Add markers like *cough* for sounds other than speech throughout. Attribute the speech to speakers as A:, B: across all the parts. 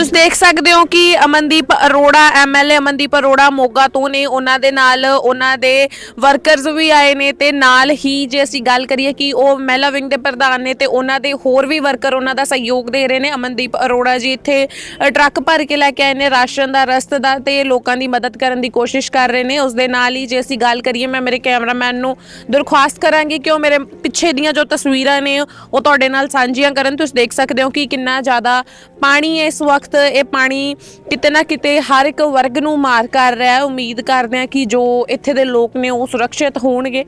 A: ਤੁਸੀਂ ਦੇਖ ਸਕਦੇ ਹੋ ਕਿ ਅਮਨਦੀਪ ਅਰੋੜਾ ਐਮਐਲਏ ਅਮਨਦੀਪ ਅਰੋੜਾ ਮੋਗਾ ਤੋਂ ਨੇ। ਉਹਨਾਂ ਦੇ ਨਾਲ ਉਹਨਾਂ ਦੇ ਵਰਕਰਸ ਵੀ ਆਏ ਨੇ ਤੇ ਨਾਲ ਹੀ ਜੇ ਅਸੀਂ ਗੱਲ ਕਰੀਏ ਕਿ ਉਹ ਮਹਿਲਾ ਵਿੰਗ ਦੇ ਪ੍ਰਧਾਨ ਨੇ ਤੇ ਉਹਨਾਂ ਦੇ ਹੋਰ ਵੀ ਵਰਕਰ ਉਹਨਾਂ ਦਾ ਸਹਿਯੋਗ ਦੇ ਰਹੇ ਨੇ। ਅਮਨਦੀਪ ਅਰੋੜਾ ਜੀ ਇੱਥੇ ਅ, ਟਰੱਕ ਭਰ ਕੇ ਲੈ ਕੇ ਆਏ ਨੇ ਰਾਸ਼ਨ ਦਾ ਰਸਤ ਦਾ ਤੇ ਲੋਕਾਂ ਦੀ ਮਦਦ ਕਰਨ ਦੀ ਕੋਸ਼ਿਸ਼ ਕਰ ਰਹੇ ਨੇ। ਉਸ ਦੇ ਨਾਲ ਹੀ ਜੇ ਅਸੀਂ ਗੱਲ ਕਰੀਏ ਮੈਂ ਮੇਰੇ ਕੈਮਰਾਮੈਨ ਨੂੰ ਦਰਖਾਸਤ ਕਰਾਂਗੀ ਕਿ ਉਹ ਮੇਰੇ ਪਿੱਛੇ ਦੀਆਂ ਜੋ ਤਸਵੀਰਾਂ ਨੇ ਉਹ ਤੁਹਾਡੇ ਨਾਲ ਸਾਂਝੀਆਂ ਕਰਨ। ਤੁਸੀਂ ਦੇਖ ਸਕਦੇ ਹੋ ਕਿ ਕਿੰਨਾ ਜ਼ਿਆਦਾ ਪਾਣੀ ਹੈ ਇਸ ਵਕਤ ਇਹ ਪਾਣੀ ਕਿਤੇ ਨਾ ਕਿਤੇ ਹਰ ਇੱਕ ਵਰਗ ਨੂੰ ਮਾਰ ਕਰ ਰਿਹਾ ਹੈ। ਉਮੀਦ ਕਰਦੇ ਹਾਂ ਕਿ ਜੋ ਇੱਥੇ ਦੇ ਲੋਕ ਨੇ ਉਹ ਸੁਰੱਖਿਅਤ ਹੋਣਗੇ।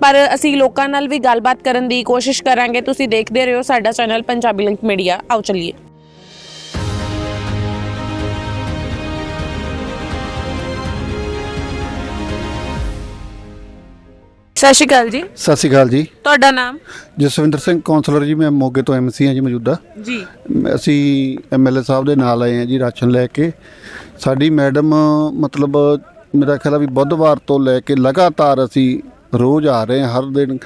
A: ਪਰ ਅਸੀਂ ਲੋਕਾਂ ਨਾਲ ਵੀ ਗੱਲਬਾਤ ਕਰਨ ਦੀ ਕੋਸ਼ਿਸ਼ ਕਰਾਂਗੇ। ਤੁਸੀਂ ਦੇਖਦੇ ਰਹੋ ਸਾਡਾ ਚੈਨਲ ਪੰਜਾਬੀ ਲਿੰਕ ਮੀਡੀਆ। ਆਓ ਚੱਲੀਏ। ਸਤਿ ਸ਼੍ਰੀ ਅਕਾਲ ਜੀ।
B: ਸਤਿ ਸ਼੍ਰੀ ਅਕਾਲ ਜੀ।
A: ਤੁਹਾਡਾ ਨਾਮ?
B: ਜਸਵਿੰਦਰ ਸਿੰਘ ਕੌਂਸਲਰ ਜੀ ਮੈਂ ਮੋਗੇ ਤੋਂ ਐਮਸੀ ਹਾਂ ਜੀ ਮੌਜੂਦਾ।
A: ਜੀ।
B: ਮ- ਅਸੀਂ ਐਮਐਲਏ ਸਾਹਿਬ ਦੇ ਨਾਲ ਆਏ ਹਾਂ ਜੀ ਰਾਸ਼ਨ ਲੈ ਕੇ। ਸਾਡੀ ਮੈਡਮ ਮਤਲਬ ਮੇਰਾ ਖਿਆਲ ਆ ਵੀ ਬੁੱਧਵਾਰ ਤੋਂ ਲੈ ਕੇ ਲਗਾਤਾਰ ਅਸੀਂ ਰੋਜ਼ ਆ ਰਹੇ ਹਾਂ ਹਰ ਦਿਨ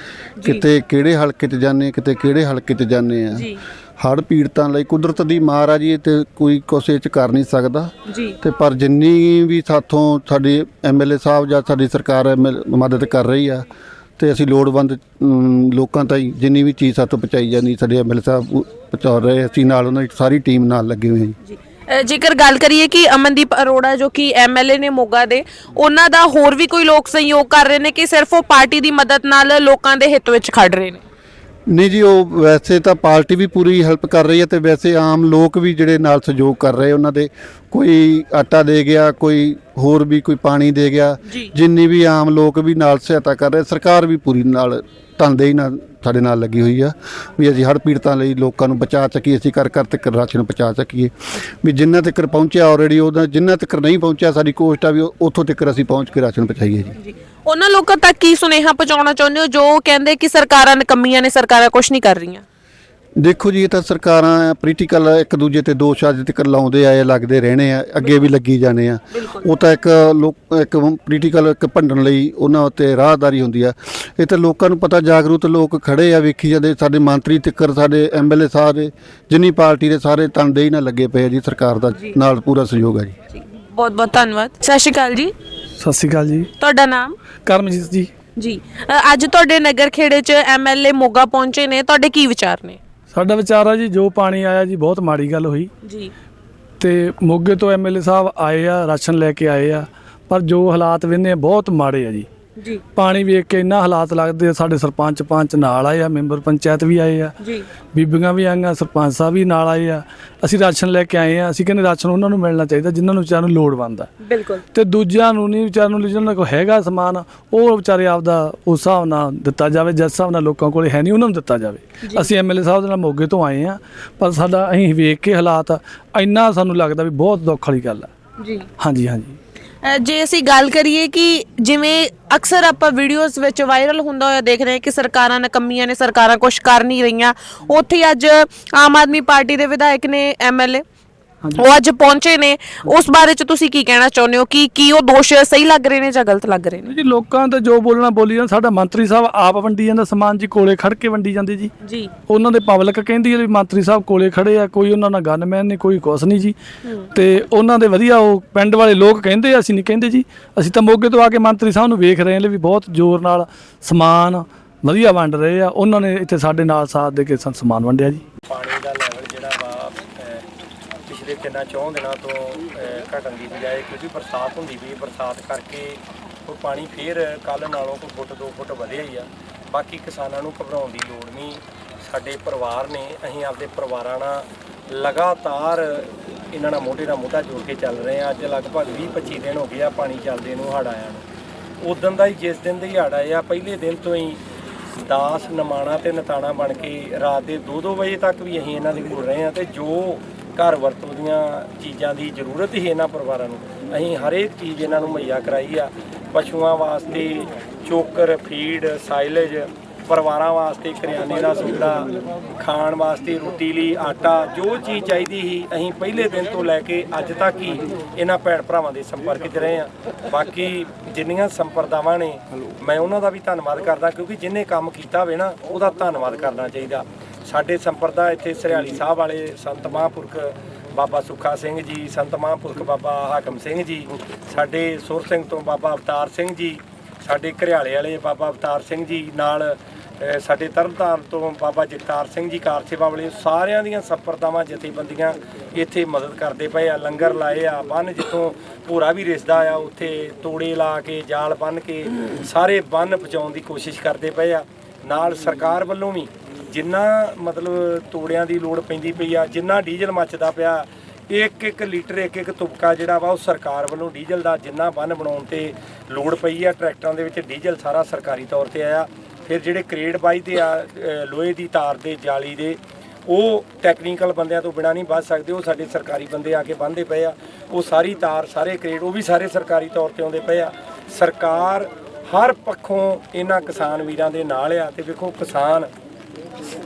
B: ਕਿਤੇ ਕਿਹੜੇ ਹਲਕੇ 'ਚ ਜਾਂਦੇ ਕਿਤੇ ਕਿਹੜੇ ਹਲਕੇ 'ਚ ਜਾਂਦੇ ਆ
A: ਜੀ।
B: ਹੜ੍ਹ ਪੀੜਤਾਂ ਲਈ ਕੁਦਰਤ ਦੀ ਮਾਰ ਆ ਜੀ ਇਹ ਤੇ ਕੋਈ ਇਹ 'ਚ ਕਰ ਨਹੀਂ ਸਕਦਾ।
A: ਜੀ।
B: ਤੇ ਪਰ ਜਿੰਨੀ ਵੀ ਸਾਥੋਂ ਸਾਡੇ ਐਮਐਲਏ ਸਾਹਿਬ ਜਾਂ ਸਾਡੀ ਸਰਕਾਰ ਮਦਦ ਕਰ ਰਹੀ ਆ ਤੇ ਅਸੀਂ ਲੋੜਵੰਦ ਲੋਕਾਂ ਤਾਈਂ ਜਿੰਨੀ ਵੀ ਚੀਜ਼ ਸਾਥੋਂ ਪਹੁੰਚਾਈ ਜਾਂਦੀ ਸਾਡੇ ਐਮਐਲਏ ਸਾਹਿਬ ਪਹੁੰਚਾ ਰਹੇ ਅਸੀਂ ਨਾਲ ਉਹਨਾਂ ਦੀ ਸਾਰੀ ਟੀਮ ਨਾਲ ਲੱਗੇ ਹੋਏ ਜੀ।
A: ਜੇਕਰ ਗੱਲ ਕਰੀਏ ਕਿ ਅਮਨਦੀਪ ਅਰੋੜਾ ਜੋ ਕਿ ਐਮਐਲਏ ਨੇ ਮੋਗਾ ਦੇ ਉਹਨਾਂ ਦਾ ਹੋਰ ਵੀ ਕੋਈ ਲੋਕ ਸਹਿਯੋਗ ਕਰ ਰਹੇ ਨੇ ਕਿ ਸਿਰਫ ਉਹ ਪਾਰਟੀ ਦੀ ਮਦਦ ਨਾਲ ਲੋਕਾਂ ਦੇ ਹਿੱਤ ਵਿੱਚ ਖੜ ਰਹੇ ਨੇ?
B: ਨਹੀਂ ਜੀ ਉਹ ਵੈਸੇ ਤਾਂ ਪਾਰਟੀ ਵੀ ਪੂਰੀ ਹੈਲਪ ਕਰ ਰਹੀ ਹੈ ਤੇ ਵੈਸੇ ਆਮ ਲੋਕ ਵੀ ਜਿਹੜੇ ਨਾਲ ਸਹਿਯੋਗ ਕਰ ਰਹੇ ਉਹਨਾਂ ਦੇ ਕੋਈ ਆਟਾ ਦੇ ਗਿਆ ਕੋਈ ਹੋਰ ਵੀ ਕੋਈ ਪਾਣੀ ਦੇ ਗਿਆ। ਜਿੰਨੀ ਵੀ ਆਮ ਲੋਕ ਵੀ ਨਾਲ ਸਹਾਇਤਾ ਕਰ ਰਹੇ ਸਰਕਾਰ ਵੀ ਪੂਰੀ ਨਾਲ ਤਨਦੇਹੀ ਨਾਲ ਸਾਡੇ ਨਾਲ ਲੱਗੀ ਹੋਈ ਆ ਵੀ ਅਸੀਂ ਹੜ੍ਹ ਪੀੜਤਾਂ ਲਈ ਲੋਕਾਂ ਨੂੰ ਬਚਾ ਸਕੀਏ ਅਸੀਂ ਕਰ ਕਰ ਤੱਕ ਰਾਸ਼ਨ ਪਹੁੰਚਾ ਸਕੀਏ ਵੀ ਜਿੰਨਾ ਤੱਕ ਪਹੁੰਚਿਆ ਆਲਰੇਡੀ ਉਹਦਾ ਜਿੰਨਾ ਤੱਕ ਨਹੀਂ ਪਹੁੰਚਿਆ ਸਾਡੀ ਕੋਸ਼ਿਸ਼ ਆ ਵੀ ਉੱਥੋਂ ਤੱਕ ਅਸੀਂ ਪਹੁੰਚ ਕੇ ਰਾਸ਼ਨ ਪਹੁੰਚਾਈਏ ਜੀ
A: ਉਹਨਾਂ ਲੋਕਾਂ ਤੱਕ ਕੀ ਸੁਨੇਹਾ ਪਹੁੰਚਾਉਣਾ ਚਾਹੁੰਦੇ ਹੋ? ਜੋ ਕਹਿੰਦੇ ਕਿ ਸਰਕਾਰਾਂ ਨਕਮੀਆਂ ਨੇ ਸਰਕਾਰਾਂ ਕੁਝ ਨਹੀਂ ਕਰ ਰਹੀਆਂ।
B: ਦੇਖੋ ਜੀ ਇਹ ਤਾਂ ਸਰਕਾਰਾਂ ਪੋਲੀਟੀਕਲ ਇੱਕ ਦੂਜੇ ਤੇ ਦੋਸ਼ ਅੱਜ ਤੱਕ ਲਾਉਂਦੇ ਆਏ ਲੱਗਦੇ ਰਹਿਣੇ ਆ ਅੱਗੇ ਵੀ ਲੱਗੀ ਜਾਣੇ ਆ। ਉਹ ਤਾਂ ਇੱਕ ਲੋਕ ਇੱਕ ਪੋਲੀਟੀਕਲ ਇੱਕ ਭੰਡਣ ਲਈ ਉਹਨਾਂ ਉੱਤੇ ਰਾਹਦਾਰੀ ਹੁੰਦੀ ਆ। ਇਹ ਤਾਂ ਲੋਕਾਂ ਨੂੰ ਪਤਾ ਜਾਗਰੂਕ ਲੋਕ ਖੜੇ ਆ ਵੇਖੀ ਜਾਂਦੇ। ਸਾਡੇ ਮੰਤਰੀ ਤੱਕਰ ਸਾਡੇ ਐਮਐਲਏ ਸਾਰੇ ਜਿੰਨੀ ਪਾਰਟੀ ਦੇ ਸਾਰੇ ਤਨਦੇਹੀ ਨਾਲ ਲੱਗੇ ਪਏ ਆ ਜੀ ਸਰਕਾਰ ਦਾ ਨਾਲ ਪੂਰਾ ਸਹਿਯੋਗ ਆ ਜੀ।
A: ਬਹੁਤ ਬਹੁਤ ਧੰਨਵਾਦ। ਸਤਿ ਸ਼੍ਰੀ ਅਕਾਲ ਜੀ।
C: ਸਤਿ ਸ਼੍ਰੀ ਅਕਾਲ ਜੀ।
A: ਤੁਹਾਡਾ ਨਾਮ?
C: ਕਰਮਜੀਤ ਜੀ।
A: ਜੀ। ਅ, ਅੱਜ ਤੁਹਾਡੇ ਨਗਰ ਖੇੜੇ 'ਚ ਐਮਐਲਏ ਮੋਗਾ ਪਹੁੰਚੇ ਨੇ। ਤੁਹਾਡੇ ਕੀ ਵਿਚਾਰ ਨੇ?
C: ਸਾਡਾ ਵਿਚਾਰ ਆ ਜੀ ਜੋ ਪਾਣੀ ਆਇਆ ਜੀ ਬਹੁਤ ਮਾੜੀ ਗੱਲ ਹੋਈ।
A: ਜੀ।
C: ਤੇ ਮੋਗੇ ਤੋਂ ਐਮਐਲਏ ਸਾਹਿਬ ਆਏ ਆ ਰਾਸ਼ਨ ਲੈ ਕੇ ਆਏ ਆ। ਪਰ ਜੋ ਹਾਲਾਤ ਵੇਨੇ ਬਹੁਤ ਮਾੜੇ ਆ ਜੀ।
A: ਜੀ।
C: ਪਾਣੀ ਵੇਖ ਕੇ ਇੰਨਾ ਹਾਲਾਤ ਲੱਗਦੇ ਆ ਸਾਡੇ ਸਰਪੰਚ ਪੰਚ ਨਾਲ ਆਏ ਆ ਮੈਂਬਰ ਪੰਚਾਇਤ ਵੀ ਆਏ ਆ
A: ਜੀ।
C: ਬੀਬੀਆਂ ਵੀ ਆਈਆਂ ਸਰਪੰਚ ਸਾਹਿਬ ਵੀ ਨਾਲ ਆਏ ਆ। ਅਸੀਂ ਰਾਸ਼ਨ ਲੈ ਕੇ ਆਏ ਆ ਅਸੀਂ ਕਹਿੰਦੇ ਰਾਸ਼ਨ ਉਹਨਾਂ ਨੂੰ ਮਿਲਣਾ ਚਾਹੀਦਾ ਜਿਨ੍ਹਾਂ ਨੂੰ ਵਿਚਾਰਿਆਂ ਨੂੰ ਲੋੜਵੰਦ ਆ।
A: ਬਿਲਕੁਲ।
C: ਤੇ ਦੂਜਿਆਂ ਨੂੰ ਨਹੀਂ ਵਿਚਾਰਿਆਂ ਨੂੰ ਜਿਹਨਾਂ ਕੋਲ ਹੈਗਾ ਸਮਾਨ ਉਹ ਵਿਚਾਰੇ ਆਪਦਾ ਉਸ ਹਿਸਾਬ ਨਾਲ ਦਿੱਤਾ ਜਾਵੇ ਜਿਸ ਹਿਸਾਬ ਨਾਲ ਲੋਕਾਂ ਕੋਲ ਹੈ ਨਹੀਂ ਉਹਨਾਂ ਨੂੰ ਦਿੱਤਾ ਜਾਵੇ। ਅਸੀਂ ਐਮਐਲਏ ਸਾਹਿਬ ਦੇ ਨਾਲ ਮੋਗੇ ਤੋਂ ਆਏ ਆ ਪਰ ਸਾਡਾ ਅਸੀਂ ਵੇਖ ਕੇ ਹਾਲਾਤ ਇੰਨਾ ਸਾਨੂੰ ਲੱਗਦਾ ਵੀ ਬਹੁਤ ਦੁੱਖ ਵਾਲੀ ਗੱਲ ਆ।
A: ਜੀ।
C: ਹਾਂਜੀ ਹਾਂਜੀ।
A: ਜੇ ਅਸੀਂ ਗੱਲ ਕਰੀਏ ਕਿ ਜਿਵੇਂ ਅਕਸਰ ਆਪਾਂ ਵੀਡੀਓਜ਼ ਵਿੱਚ ਵਾਇਰਲ ਹੁੰਦਾ ਹੋਇਆ ਦੇਖ ਰਹੇ ਹਾਂ ਕਿ ਸਰਕਾਰਾਂ ਨਕਮੀਆਂ ਨੇ, ਸਰਕਾਰਾਂ ਕੁਝ ਕਰ ਨਹੀਂ ਰਹੀਆਂ, ਉੱਥੇ ਹੀ ਅੱਜ ਆਮ ਆਦਮੀ ਪਾਰਟੀ ਦੇ ਵਿਧਾਇਕ ਨੇ ਐਮਐਲਏ ਉਹ ਅੱਜ ਪਹੁੰਚੇ ਨੇ। ਉਸ ਬਾਰੇ ਚ ਤੁਸੀਂ ਕੀ ਕਹਿਣਾ ਚਾਹੁੰਦੇ ਹੋ? ਕਿ ਕੀ ਉਹ ਦੋਸ਼ ਸਹੀ ਲੱਗ ਰਹੇ ਨੇ ਜਾਂ ਗਲਤ ਲੱਗ ਰਹੇ ਨੇ?
C: ਜੀ ਲੋਕਾਂ ਤੇ ਜੋ ਬੋਲਣਾ ਬੋਲੀ ਜਾਣ ਸਾਡਾ ਮੰਤਰੀ ਸਾਹਿਬ ਆਪ ਵੰਡੀ ਜਾਂਦਾ ਸਮਾਨ ਜੀ ਕੋਲੇ ਖੜ ਕੇ ਵੰਡੀ ਜਾਂਦੇ ਜੀ।
A: ਜੀ।
C: ਉਹਨਾਂ ਦੇ ਪਬਲਿਕ ਕਹਿੰਦੀ ਹੈ ਵੀ ਮੰਤਰੀ ਸਾਹਿਬ ਕੋਲੇ ਖੜੇ ਆ ਕੋਈ ਉਹਨਾਂ ਨਾਲ ਗਨਮੈਨ ਨਹੀਂ ਕੋਈ ਕੁਛ ਨਹੀਂ ਜੀ। ਤੇ ਉਹਨਾਂ ਦੇ ਵਧੀਆ ਉਹ ਪਿੰਡ ਵਾਲੇ ਲੋਕ ਕਹਿੰਦੇ ਆ, ਅਸੀਂ ਨਹੀਂ ਕਹਿੰਦੇ ਜੀ। ਅਸੀਂ ਤਾਂ ਮੋਗੇ ਤੋਂ ਆ ਕੇ ਮੰਤਰੀ ਸਾਹਿਬ ਨੂੰ ਵੇਖ ਰਹੇ ਹਾਂ ਵੀ ਬਹੁਤ ਜ਼ੋਰ ਨਾਲ ਸਮਾਨ ਵਧੀਆ ਵੰਡ ਰਹੇ ਆ। ਉਹਨਾਂ ਨੇ ਇੱਥੇ ਸਾਡੇ ਨਾਲ ਸਾਥ ਦੇ ਕੇ ਸਾਨੂੰ ਸਮਾਨ ਵੰਡਿਆ ਜੀ।
D: ਪਾਣੀ ਦਾ ਅਹ, ਪਿਛਲੇ ਤਿੰਨਾਂ ਚੌਂ ਦਿਨਾਂ ਤੋਂ ਘਟਣ ਦੀ ਬਜਾਏ ਕਿਉਂਕਿ ਬਰਸਾਤ ਹੁੰਦੀ ਵੀ ਬਰਸਾਤ ਕਰਕੇ ਉਹ ਪਾਣੀ ਫੇਰ ਕੱਲ ਨਾਲੋਂ ਕੋਈ ਫੁੱਟ, ਦੋ ਫੁੱਟ ਵਧਿਆ ਹੀ ਆ। ਬਾਕੀ ਕਿਸਾਨਾਂ ਨੂੰ ਘਬਰਾਉਣ ਦੀ ਲੋੜ ਨਹੀਂ। ਸਾਡੇ ਪਰਿਵਾਰ ਨੇ, ਅਸੀਂ ਆਪਦੇ ਪਰਿਵਾਰਾਂ ਨਾਲ ਲਗਾਤਾਰ ਇਹਨਾਂ ਨਾਲ ਮੋਢੇ ਨਾਲ ਮੋਢਾ ਜੋੜ ਕੇ ਚੱਲ ਰਹੇ ਆ ਅੱਜ ਲਗਭਗ 20 25 ਦਿਨ ਹੋ ਗਏ ਆ ਪਾਣੀ ਚੱਲਦੇ ਨੂੰ ਹੜ ਆਇਆ ਨੂੰ। ਉਦੋਂ ਦਾ ਹੀ, ਜਿਸ ਦਿਨ ਦੇ ਹੀ ਹੜ ਆਇਆ, ਪਹਿਲੇ ਦਿਨ ਤੋਂ ਹੀ ਦਾਸ, ਨਮਾਣਾ ਤੇ ਨਤਾਣਾ ਬਣ ਕੇ ਰਾਤ ਦੇ 2-2 ਵਜੇ ਤੱਕ ਵੀ ਅਸੀਂ ਇਹਨਾਂ ਦੇ ਕੋਲ ਰਹੇ ਹਾਂ ਤੇ ਜੋ ਘਰ ਵਰਤੋਂ ਦੀਆਂ ਚੀਜ਼ਾਂ ਦੀ ਜ਼ਰੂਰਤ ਹੀ ਇਹਨਾਂ ਪਰਿਵਾਰਾਂ ਨੂੰ। ਅਸੀਂ ਹਰੇਕ ਚੀਜ਼ ਇਹਨਾਂ ਨੂੰ ਮੁਹੱਈਆ ਕਰਾਈ ਆ। ਪਸ਼ੂਆਂ ਵਾਸਤੇ ਚੋਕਰ, ਫੀਡ, ਸਾਈਲੇਜ, ਪਰਿਵਾਰਾਂ ਵਾਸਤੇ ਕਰਿਆਨੇ ਦਾ ਸੌਦਾ ਖਾਣ ਵਾਸਤੇ ਰੋਟੀ ਲਈ ਆਟਾ, ਜੋ ਚੀਜ਼ ਚਾਹੀਦੀ ਸੀ, ਅਸੀਂ ਪਹਿਲੇ ਦਿਨ ਤੋਂ ਲੈ ਕੇ ਅੱਜ ਤੱਕ ਹੀ ਇਹਨਾਂ ਭੈਣ ਭਰਾਵਾਂ ਦੇ ਸੰਪਰਕ 'ਚ ਰਹੇ ਆ। ਬਾਕੀ ਜਿੰਨੀਆਂ ਸੰਪਰਦਾਵਾਂ ਨੇ, ਮੈਂ ਉਹਨਾਂ ਦਾ ਵੀ ਧੰਨਵਾਦ ਕਰਦਾ, ਕਿਉਂਕਿ ਜਿਨੇ ਕੰਮ ਕੀਤਾ ਹੋਵੇ ਨਾ, ਉਹਦਾ ਧੰਨਵਾਦ ਕਰਨਾ ਚਾਹੀਦਾ। ਸਾਡੇ ਸੰਪਰਦਾ ਇੱਥੇ ਸਰਿਆਲੀ ਸਾਹਿਬ ਵਾਲੇ ਸੰਤ ਮਹਾਂਪੁਰਖ ਬਾਬਾ ਸੁੱਖਾ ਸਿੰਘ ਜੀ ਸੰਤ ਮਹਾਂਪੁਰਖ ਬਾਬਾ ਹਾਕਮ ਸਿੰਘ ਜੀ ਸਾਡੇ ਸੁਰ ਸਿੰਘ ਤੋਂ ਬਾਬਾ ਅਵਤਾਰ ਸਿੰਘ ਜੀ ਸਾਡੇ ਘਰਿਆਲੇ ਵਾਲੇ ਬਾਬਾ ਅਵਤਾਰ ਸਿੰਘ ਜੀ ਨਾਲ ਅ, ਸਾਡੇ ਤਰਨਤਾਰਨ ਤੋਂ ਬਾਬਾ ਜਗਤਾਰ ਸਿੰਘ ਜੀ ਕਾਰ ਸੇਵਾ ਵਾਲੇ ਸਾਰਿਆਂ ਦੀਆਂ ਸੰਪਰਦਾਵਾਂ ਜਥੇਬੰਦੀਆਂ ਇੱਥੇ ਮਦਦ ਕਰਦੇ ਪਏ ਆ ਲੰਗਰ ਲਾਏ ਆ ਬੰਨ ਜਿੱਥੋਂ ਭੂਰਾ ਵੀ ਰਿਸਦਾ ਆ ਉੱਥੇ ਤੋੜੇ ਲਾ ਕੇ ਜਾਲ ਬੰਨ ਕੇ ਸਾਰੇ ਬੰਨ ਪਹੁੰਚਾਉਣ ਦੀ ਕੋਸ਼ਿਸ਼ ਕਰਦੇ ਪਏ ਆ। ਨਾਲ ਸਰਕਾਰ ਵੱਲੋਂ ਵੀ ਜਿੰਨਾ ਮਤਲਬ ਤੋੜਿਆਂ ਦੀ ਲੋੜ ਪੈਂਦੀ ਪਈ ਆ, ਜਿੰਨਾ ਡੀਜ਼ਲ ਮੱਚਦਾ ਪਿਆ, ਇੱਕ ਇੱਕ ਲੀਟਰ, ਇੱਕ ਇੱਕ ਤੁਪਕਾ ਜਿਹੜਾ ਵਾ ਉਹ ਸਰਕਾਰ ਵੱਲੋਂ ਡੀਜ਼ਲ ਦਾ ਜਿੰਨਾ ਬੰਨ ਬਣਾਉਣ ਤੇ ਲੋੜ ਪਈ ਆ, ਟਰੈਕਟਰਾਂ ਦੇ ਵਿੱਚ ਡੀਜ਼ਲ ਸਾਰਾ ਸਰਕਾਰੀ ਤੌਰ ਤੇ ਆਇਆ। ਫਿਰ ਜਿਹੜੇ ਕ੍ਰੇਡ ਬਾਈ ਤੇ ਆ ਲੋਹੇ ਦੀ ਤਾਰ ਦੇ, ਜਾਲੀ ਦੇ, ਉਹ ਟੈਕਨੀਕਲ ਬੰਦਿਆਂ ਤੋਂ ਬਿਨਾ ਨਹੀਂ ਵੱਧ ਸਕਦੇ, ਉਹ ਸਾਡੇ ਸਰਕਾਰੀ ਬੰਦੇ ਆ ਕੇ ਬੰਨ੍ਹਦੇ ਪਏ ਆ। ਉਹ ਸਾਰੀ ਤਾਰ, ਸਾਰੇ ਕ੍ਰੇਡ, ਉਹ ਵੀ ਸਾਰੇ ਸਰਕਾਰੀ ਤੌਰ ਤੇ ਆਉਂਦੇ ਪਏ ਆ। ਸਰਕਾਰ ਹਰ ਪੱਖੋਂ ਇਹਨਾਂ ਕਿਸਾਨ ਵੀਰਾਂ ਦੇ ਨਾਲ ਆ, ਤੇ ਵੇਖੋ ਕਿਸਾਨ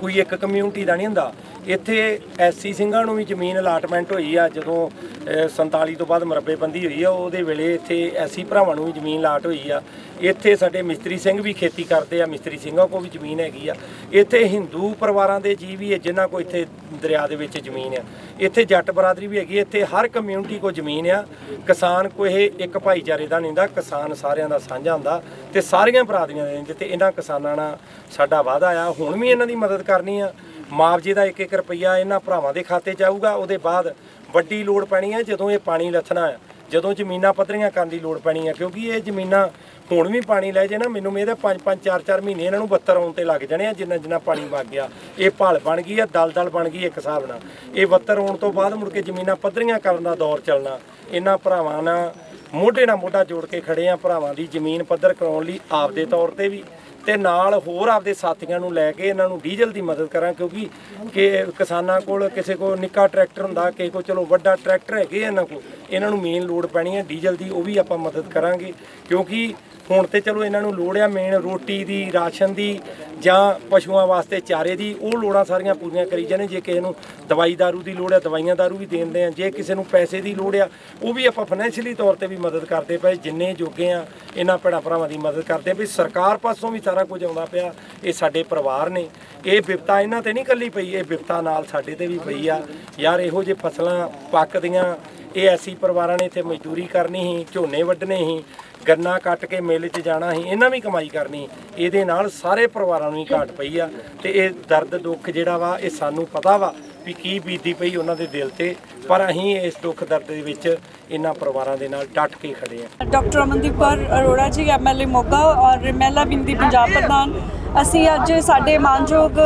D: ਕੋਈ ਇੱਕ ਕਮਿਊਨਿਟੀ ਦਾ ਨਹੀਂ ਹੁੰਦਾ। ਇੱਥੇ ਐਸਸੀ ਸਿੰਘਾਂ ਨੂੰ ਵੀ ਜ਼ਮੀਨ ਅਲਾਟਮੈਂਟ ਹੋਈ ਆ ਜਦੋਂ ਅਹ, 47 ਤੋਂ ਬਾਅਦ ਮਰੱਬੇਬੰਦੀ ਹੋਈ ਆ ਉਹਦੇ ਵੇਲੇ ਇੱਥੇ ਐਸੀ ਭਰਾਵਾਂ ਨੂੰ ਵੀ ਜ਼ਮੀਨ ਲਾਟ ਹੋਈ ਆ। ਇੱਥੇ ਸਾਡੇ ਮਿਸਤਰੀ ਸਿੰਘ ਵੀ ਖੇਤੀ ਕਰਦੇ ਆ, ਮਿਸਤਰੀ ਸਿੰਘਾਂ ਕੋਲ ਵੀ ਜ਼ਮੀਨ ਹੈਗੀ ਆ। ਇੱਥੇ ਹਿੰਦੂ ਪਰਿਵਾਰਾਂ ਦੇ ਜੀ ਵੀ ਹੈ, ਜਿਨ੍ਹਾਂ ਕੋ ਇੱਥੇ ਦਰਿਆ ਦੇ ਵਿੱਚ ਜ਼ਮੀਨ ਆ। ਇੱਥੇ ਜੱਟ ਬਰਾਦਰੀ ਵੀ ਹੈਗੀ ਇੱਥੇ ਹਰ ਕਮਿਊਨਿਟੀ ਕੋ ਜ਼ਮੀਨ ਆ। ਕਿਸਾਨ ਕੋ ਇਹ ਇੱਕ ਭਾਈਚਾਰੇ ਦਾ ਨਹੀਂ ਹੁੰਦਾ, ਕਿਸਾਨ ਸਾਰਿਆਂ ਦਾ ਸਾਂਝਾ ਹੁੰਦਾ ਤੇ ਸਾਰੀਆਂ ਬਰਾਦਰੀਆਂ ਦੇ ਜਿੱਥੇ ਇਹਨਾਂ ਕਿਸਾਨਾਂ ਨਾਲ ਸਾਡਾ ਵਾਅਦਾ ਆ। ਹੁਣ ਵੀ ਇਹਨਾਂ ਦੀ ਮਦਦ ਕਰਨੀ ਆ। ਮੁਆਵਜ਼ੇ ਦਾ ਇੱਕ ਇੱਕ ਰੁਪਈਆ ਇਹਨਾਂ ਭਰਾਵਾਂ ਦੇ ਖਾਤੇ 'ਚ ਆਊਗਾ, ਉਹਦੇ ਬਾਅਦ ਵੱਡੀ ਲੋੜ ਪੈਣੀ ਹੈ ਜਦੋਂ ਇਹ ਪਾਣੀ ਲੱਥਣਾ ਹੈ ਜਦੋਂ ਜ਼ਮੀਨਾਂ ਪੱਧਰੀਆਂ ਕਰਨ ਦੀ ਲੋੜ ਪੈਣੀ ਹੈ ਕਿਉਂਕਿ ਇਹ ਜ਼ਮੀਨਾਂ ਹੁਣ ਵੀ ਪਾਣੀ ਲੈ ਜੇ ਨਾ, ਮੈਨੂੰ ਮੇਰੇ 5 5 4 4 ਮਹੀਨੇ ਇਹਨਾਂ ਨੂੰ 72 ਆਉਣ ਤੇ ਲੱਗ ਜਾਣੇ ਆ, ਜਿੰਨਾ ਜਿੰਨਾ ਪਾਣੀ ਵਗ ਗਿਆ। ਇਹ ਭਲ ਬਣ ਗਈ ਆ ਦਲ ਦਲ ਬਣ ਗਈ ਇੱਕ ਹਿਸਾਬ ਨਾਲ। ਇਹ 72 ਆਉਣ ਤੋਂ ਬਾਅਦ ਮੁੜ ਕੇ ਜ਼ਮੀਨਾਂ ਪੱਧਰੀਆਂ ਕਰਨ ਦਾ ਦੌਰ ਚੱਲਣਾ। ਇਹਨਾਂ ਭਰਾਵਾਂ ਨਾਲ ਮੋਢੇ ਨਾਲ ਮੋਢਾ ਜੋੜ ਕੇ ਖੜੇ ਆ ਭਰਾਵਾਂ ਦੀ ਜ਼ਮੀਨ ਪੱਧਰ ਕਰਾਉਣ ਲਈ ਆਪਦੇ ਤੌਰ ਤੇ ਵੀ। ਤੇ ਨਾਲ ਹੋਰ ਆਪਦੇ ਸਾਥੀਆਂ ਨੂੰ ਲੈ ਕੇ ਇਹਨਾਂ ਨੂੰ ਡੀਜ਼ਲ ਦੀ ਮਦਦ ਕਰਾਂ, ਕਿਉਂਕਿ ਕਿ ਕਿਸਾਨਾਂ ਕੋਲ ਕਿਸੇ ਕੋਲ ਨਿੱਕਾ ਟਰੈਕਟਰ ਹੁੰਦਾ, ਕਿਸੇ ਕੋਲ ਚਲੋ ਵੱਡਾ ਟਰੈਕਟਰ ਹੈਗੇ ਆ ਇਹਨਾਂ ਕੋਲ, ਇਹਨਾਂ ਨੂੰ ਮੇਨ ਲੋਡ ਪੈਣੀ ਹੈ ਡੀਜ਼ਲ ਦੀ ਉਹ ਵੀ ਆਪਾਂ ਮਦਦ ਕਰਾਂਗੇ। ਕਿਉਂਕਿ ਹੁਣ ਤੇ ਚਲੋ ਇਹਨਾਂ ਨੂੰ ਲੋੜ ਆ ਮੇਨ ਰੋਟੀ ਦੀ, ਰਾਸ਼ਨ ਦੀ ਜਾਂ ਪਸ਼ੂਆਂ ਵਾਸਤੇ ਚਾਰੇ ਦੀ, ਉਹ ਲੋੜਾਂ ਸਾਰੀਆਂ ਪੂਰੀਆਂ ਕਰੀ ਜਾਂਦੇ ਜੇ ਕਿਸੇ ਨੂੰ ਦਵਾਈ ਦਾਰੂ ਦੀ ਲੋੜ ਆ, ਦਵਾਈਆਂ ਦਾਰੂ ਵੀ ਦੇਣਦੇ ਆ, ਜੇ ਕਿਸੇ ਨੂੰ ਪੈਸੇ ਦੀ ਲੋੜ ਆ, ਉਹ ਵੀ ਆਪਾਂ ਫਾਈਨੈਂਸ਼ੀਅਲੀ ਤੌਰ ਤੇ ਵੀ ਮਦਦ ਕਰਦੇ ਪਏ, ਜਿੰਨੇ ਜੋਗੇ ਆ, ਇਹਨਾਂ ਭੈਣਾਂ ਭਰਾਵਾਂ ਦੀ ਮਦਦ ਕਰਦੇ ਆ ਵੀ ਸਰਕਾਰ ਪਾਸੋਂ ਵੀ ਸਾਰਾ ਕੁਝ ਆਉਂਦਾ ਪਿਆ, ਇਹ ਸਾਡੇ ਪਰਿਵਾਰ ਨੇ। ਇਹ ਵਿਪਤਾ ਇਹਨਾਂ ਤੇ ਨਹੀਂ ਕੱਲੀ ਪਈ, ਇਹ ਵਿਪਤਾ ਨਾਲ ਸਾਡੇ ਤੇ ਵੀ ਪਈ ਆ। ਯਾਰ ਇਹੋ ਜਿਹੇ ਫਸਲਾਂ ਪੱਕਦੀਆਂ, ਇਹ ਐਸੀ ਪਰਿਵਾਰਾਂ ਨੇ ਇੱਥੇ ਮਜ਼ਦੂਰੀ ਕਰਨੀ ਸੀ, ਝੋਨੇ ਵੱਢਣੇ ਸੀ ਗੰਨਾ ਕੱਟ ਕੇ ਮੇਲੇ 'ਚ ਜਾਣਾ ਸੀ, ਇਹਨਾਂ ਵੀ ਕਮਾਈ ਕਰਨੀ ਇਹਦੇ ਨਾਲ ਸਾਰੇ ਪਰਿਵਾਰਾਂ ਨੂੰ ਹੀ ਘਾਟ ਪਈ ਆ ਤੇ ਇਹ ਦਰਦ ਦੁੱਖ ਜਿਹੜਾ ਵਾ, ਇਹ ਸਾਨੂੰ ਪਤਾ ਵਾ ਵੀ ਕੀ ਬੀਤੀ ਪਈ ਉਹਨਾਂ ਦੇ ਦਿਲ ਤੇ। ਪਰ ਅਸੀਂ ਇਸ ਦੁੱਖ ਦਰਦ ਦੇ ਵਿੱਚ ਇਹਨਾਂ ਪਰਿਵਾਰਾਂ ਦੇ ਨਾਲ ਡਟ ਕੇ ਖੜੇ ਆ।
E: ਡਾਕਟਰ ਅਮਨਦੀਪ ਕੌਰ ਅਰੋੜਾ ਜੀ ਐਮਐਲਏ ਮੋਗਾ ਔਰ ਮਹਿਲਾ ਬਿੰਦੀ ਪੰਜਾਬ ਪ੍ਰਧਾਨ। ਅਸੀਂ ਅੱਜ ਸਾਡੇ ਮਾਨਯੋਗ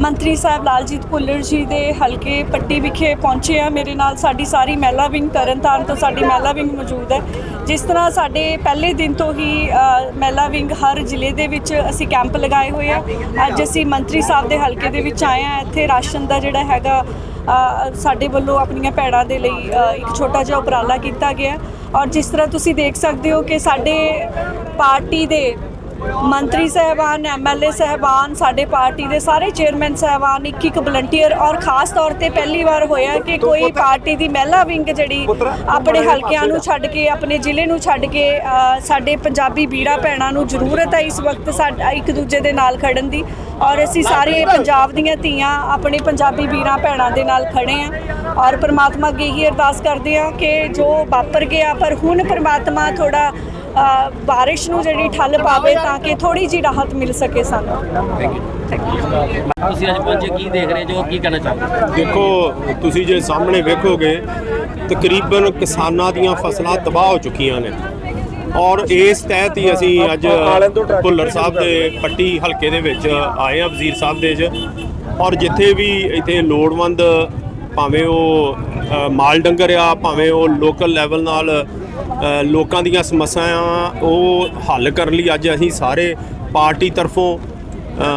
E: ਮੰਤਰੀ ਸਾਹਿਬ ਲਾਲਜੀਤ ਭੁੱਲਰ ਜੀ ਦੇ ਹਲਕੇ ਪੱਟੀ ਵਿਖੇ ਪਹੁੰਚੇ ਆ। ਮੇਰੇ ਨਾਲ ਸਾਡੀ ਸਾਰੀ ਮਹਿਲਾ ਵਿੰਗ ਤਰਨਤਾਰਨ ਤੋਂ ਸਾਡੀ ਮਹਿਲਾ ਵਿੰਗ ਮੌਜੂਦ ਹੈ। ਜਿਸ ਤਰ੍ਹਾਂ ਸਾਡੇ ਪਹਿਲੇ ਦਿਨ ਤੋਂ ਹੀ ਮਹਿਲਾ ਵਿੰਗ ਹਰ ਜ਼ਿਲ੍ਹੇ ਦੇ ਵਿੱਚ ਅਸੀਂ ਕੈਂਪ ਲਗਾਏ ਹੋਏ ਆ। ਅੱਜ ਅਸੀਂ ਮੰਤਰੀ ਸਾਹਿਬ ਦੇ ਹਲਕੇ ਦੇ ਵਿੱਚ ਆਏ ਆ। ਇੱਥੇ ਰਾਸ਼ਨ ਦਾ ਜਿਹੜਾ ਹੈਗਾ ਸਾਡੇ ਵੱਲੋਂ ਆਪਣੀਆਂ ਭੈਣਾਂ ਦੇ ਲਈ ਇੱਕ ਛੋਟਾ ਜਿਹਾ ਉਪਰਾਲਾ ਕੀਤਾ ਗਿਆ। ਔਰ ਜਿਸ ਤਰ੍ਹਾਂ ਤੁਸੀਂ ਦੇਖ ਸਕਦੇ ਹੋ ਕਿ ਸਾਡੇ ਪਾਰਟੀ ਦੇ ਮੰਤਰੀ ਸਹਿਬਾਨ ਐਮਐਲਏ ਸਹਿਬਾਨ ਸਾਡੇ ਪਾਰਟੀ ਦੇ ਸਾਰੇ ਚੇਅਰਮੈਨ ਸਹਿਬਾਨ ਇੱਕ ਇੱਕ ਵਲੰਟੀਅਰ ਔਰ ਖਾਸ ਤੌਰ ਤੇ ਪਹਿਲੀ ਵਾਰ ਹੋਇਆ ਕਿ ਕੋਈ ਪਾਰਟੀ ਦੀ ਮਹਿਲਾ ਵਿੰਗ ਜਿਹੜੀ ਆਪਣੇ ਹਲਕਿਆਂ ਨੂੰ ਛੱਡ ਕੇ ਆਪਣੇ ਜ਼ਿਲ੍ਹੇ ਨੂੰ ਛੱਡ ਕੇ ਸਾਡੇ ਪੰਜਾਬੀ ਵੀਰਾਂ ਭੈਣਾਂ ਨੂੰ ਜ਼ਰੂਰਤ ਹੈ ਇਸ ਵਕਤ ਸਾਡਾ ਇੱਕ ਦੂਜੇ ਦੇ ਨਾਲ ਖੜਨ ਦੀ। ਔਰ ਅਸੀਂ ਸਾਰੇ ਪੰਜਾਬ ਦੀਆਂ ਧੀਆਂ ਆਪਣੇ ਪੰਜਾਬੀ ਵੀਰਾਂ ਭੈਣਾਂ ਦੇ ਨਾਲ ਖੜੇ ਆ ਔਰ ਪ੍ਰਮਾਤਮਾ ਅੱਗੇ ਹੀ ਅਰਦਾਸ ਕਰਦੇ ਆ ਕਿ ਜੋ ਵਾਪਰ ਗਿਆ ਪਰ ਹੁਣ ਪ੍ਰਮਾਤਮਾ ਥੋੜਾ ਬਾਰਿਸ਼ ਨੂੰ ਜਿਹੜੀ ਠੱਲ ਪਾਵੇ ਤਾਂ ਕਿ ਥੋੜੀ ਜੀ ਰਾਹਤ ਮਿਲ ਸਕੇ ਸਾਨੂੰ।
F: ਤੁਸੀਂ ਅੱਜ ਪਹੁੰਚੇ ਕੀ ਦੇਖ ਰਹੇ ਜੋ ਕੀ ਕਹਿਣਾ ਚਾਹੋਗੇ?
G: ਦੇਖੋ ਤੁਸੀਂ ਜੇ ਸਾਹਮਣੇ ਵੇਖੋਗੇ ਤਕਰੀਬਨ ਕਿਸਾਨਾਂ ਦੀਆਂ ਫਸਲਾਂ ਤਬਾਹ ਹੋ ਚੁੱਕੀਆਂ ਨੇ। ਔਰ ਇਸ ਤਹਿਤ ਹੀ ਅਸੀਂ ਅੱਜ ਭੁੱਲਰ ਸਾਹਿਬ ਦੇ ਪੱਟੀ ਹਲਕੇ ਦੇ ਵਿੱਚ ਆਏ ਆ ਵਜ਼ੀਰ ਸਾਹਿਬ ਦੇ 'ਚ ਔਰ ਜਿੱਥੇ ਵੀ ਇੱਥੇ ਲੋੜਵੰਦ ਭਾਵੇਂ ਉਹ ਮਾਲ ਡੰਗਰ ਆ ਭਾਵੇਂ ਉਹ ਲੋਕਲ ਲੈਵਲ ਨਾਲ ਲੋਕਾਂ ਦੀਆਂ ਸਮੱਸਿਆਵਾਂ ਉਹ ਹੱਲ ਕਰਨ ਲਈ ਅੱਜ ਅਸੀਂ ਸਾਰੇ ਪਾਰਟੀ ਤਰਫੋਂ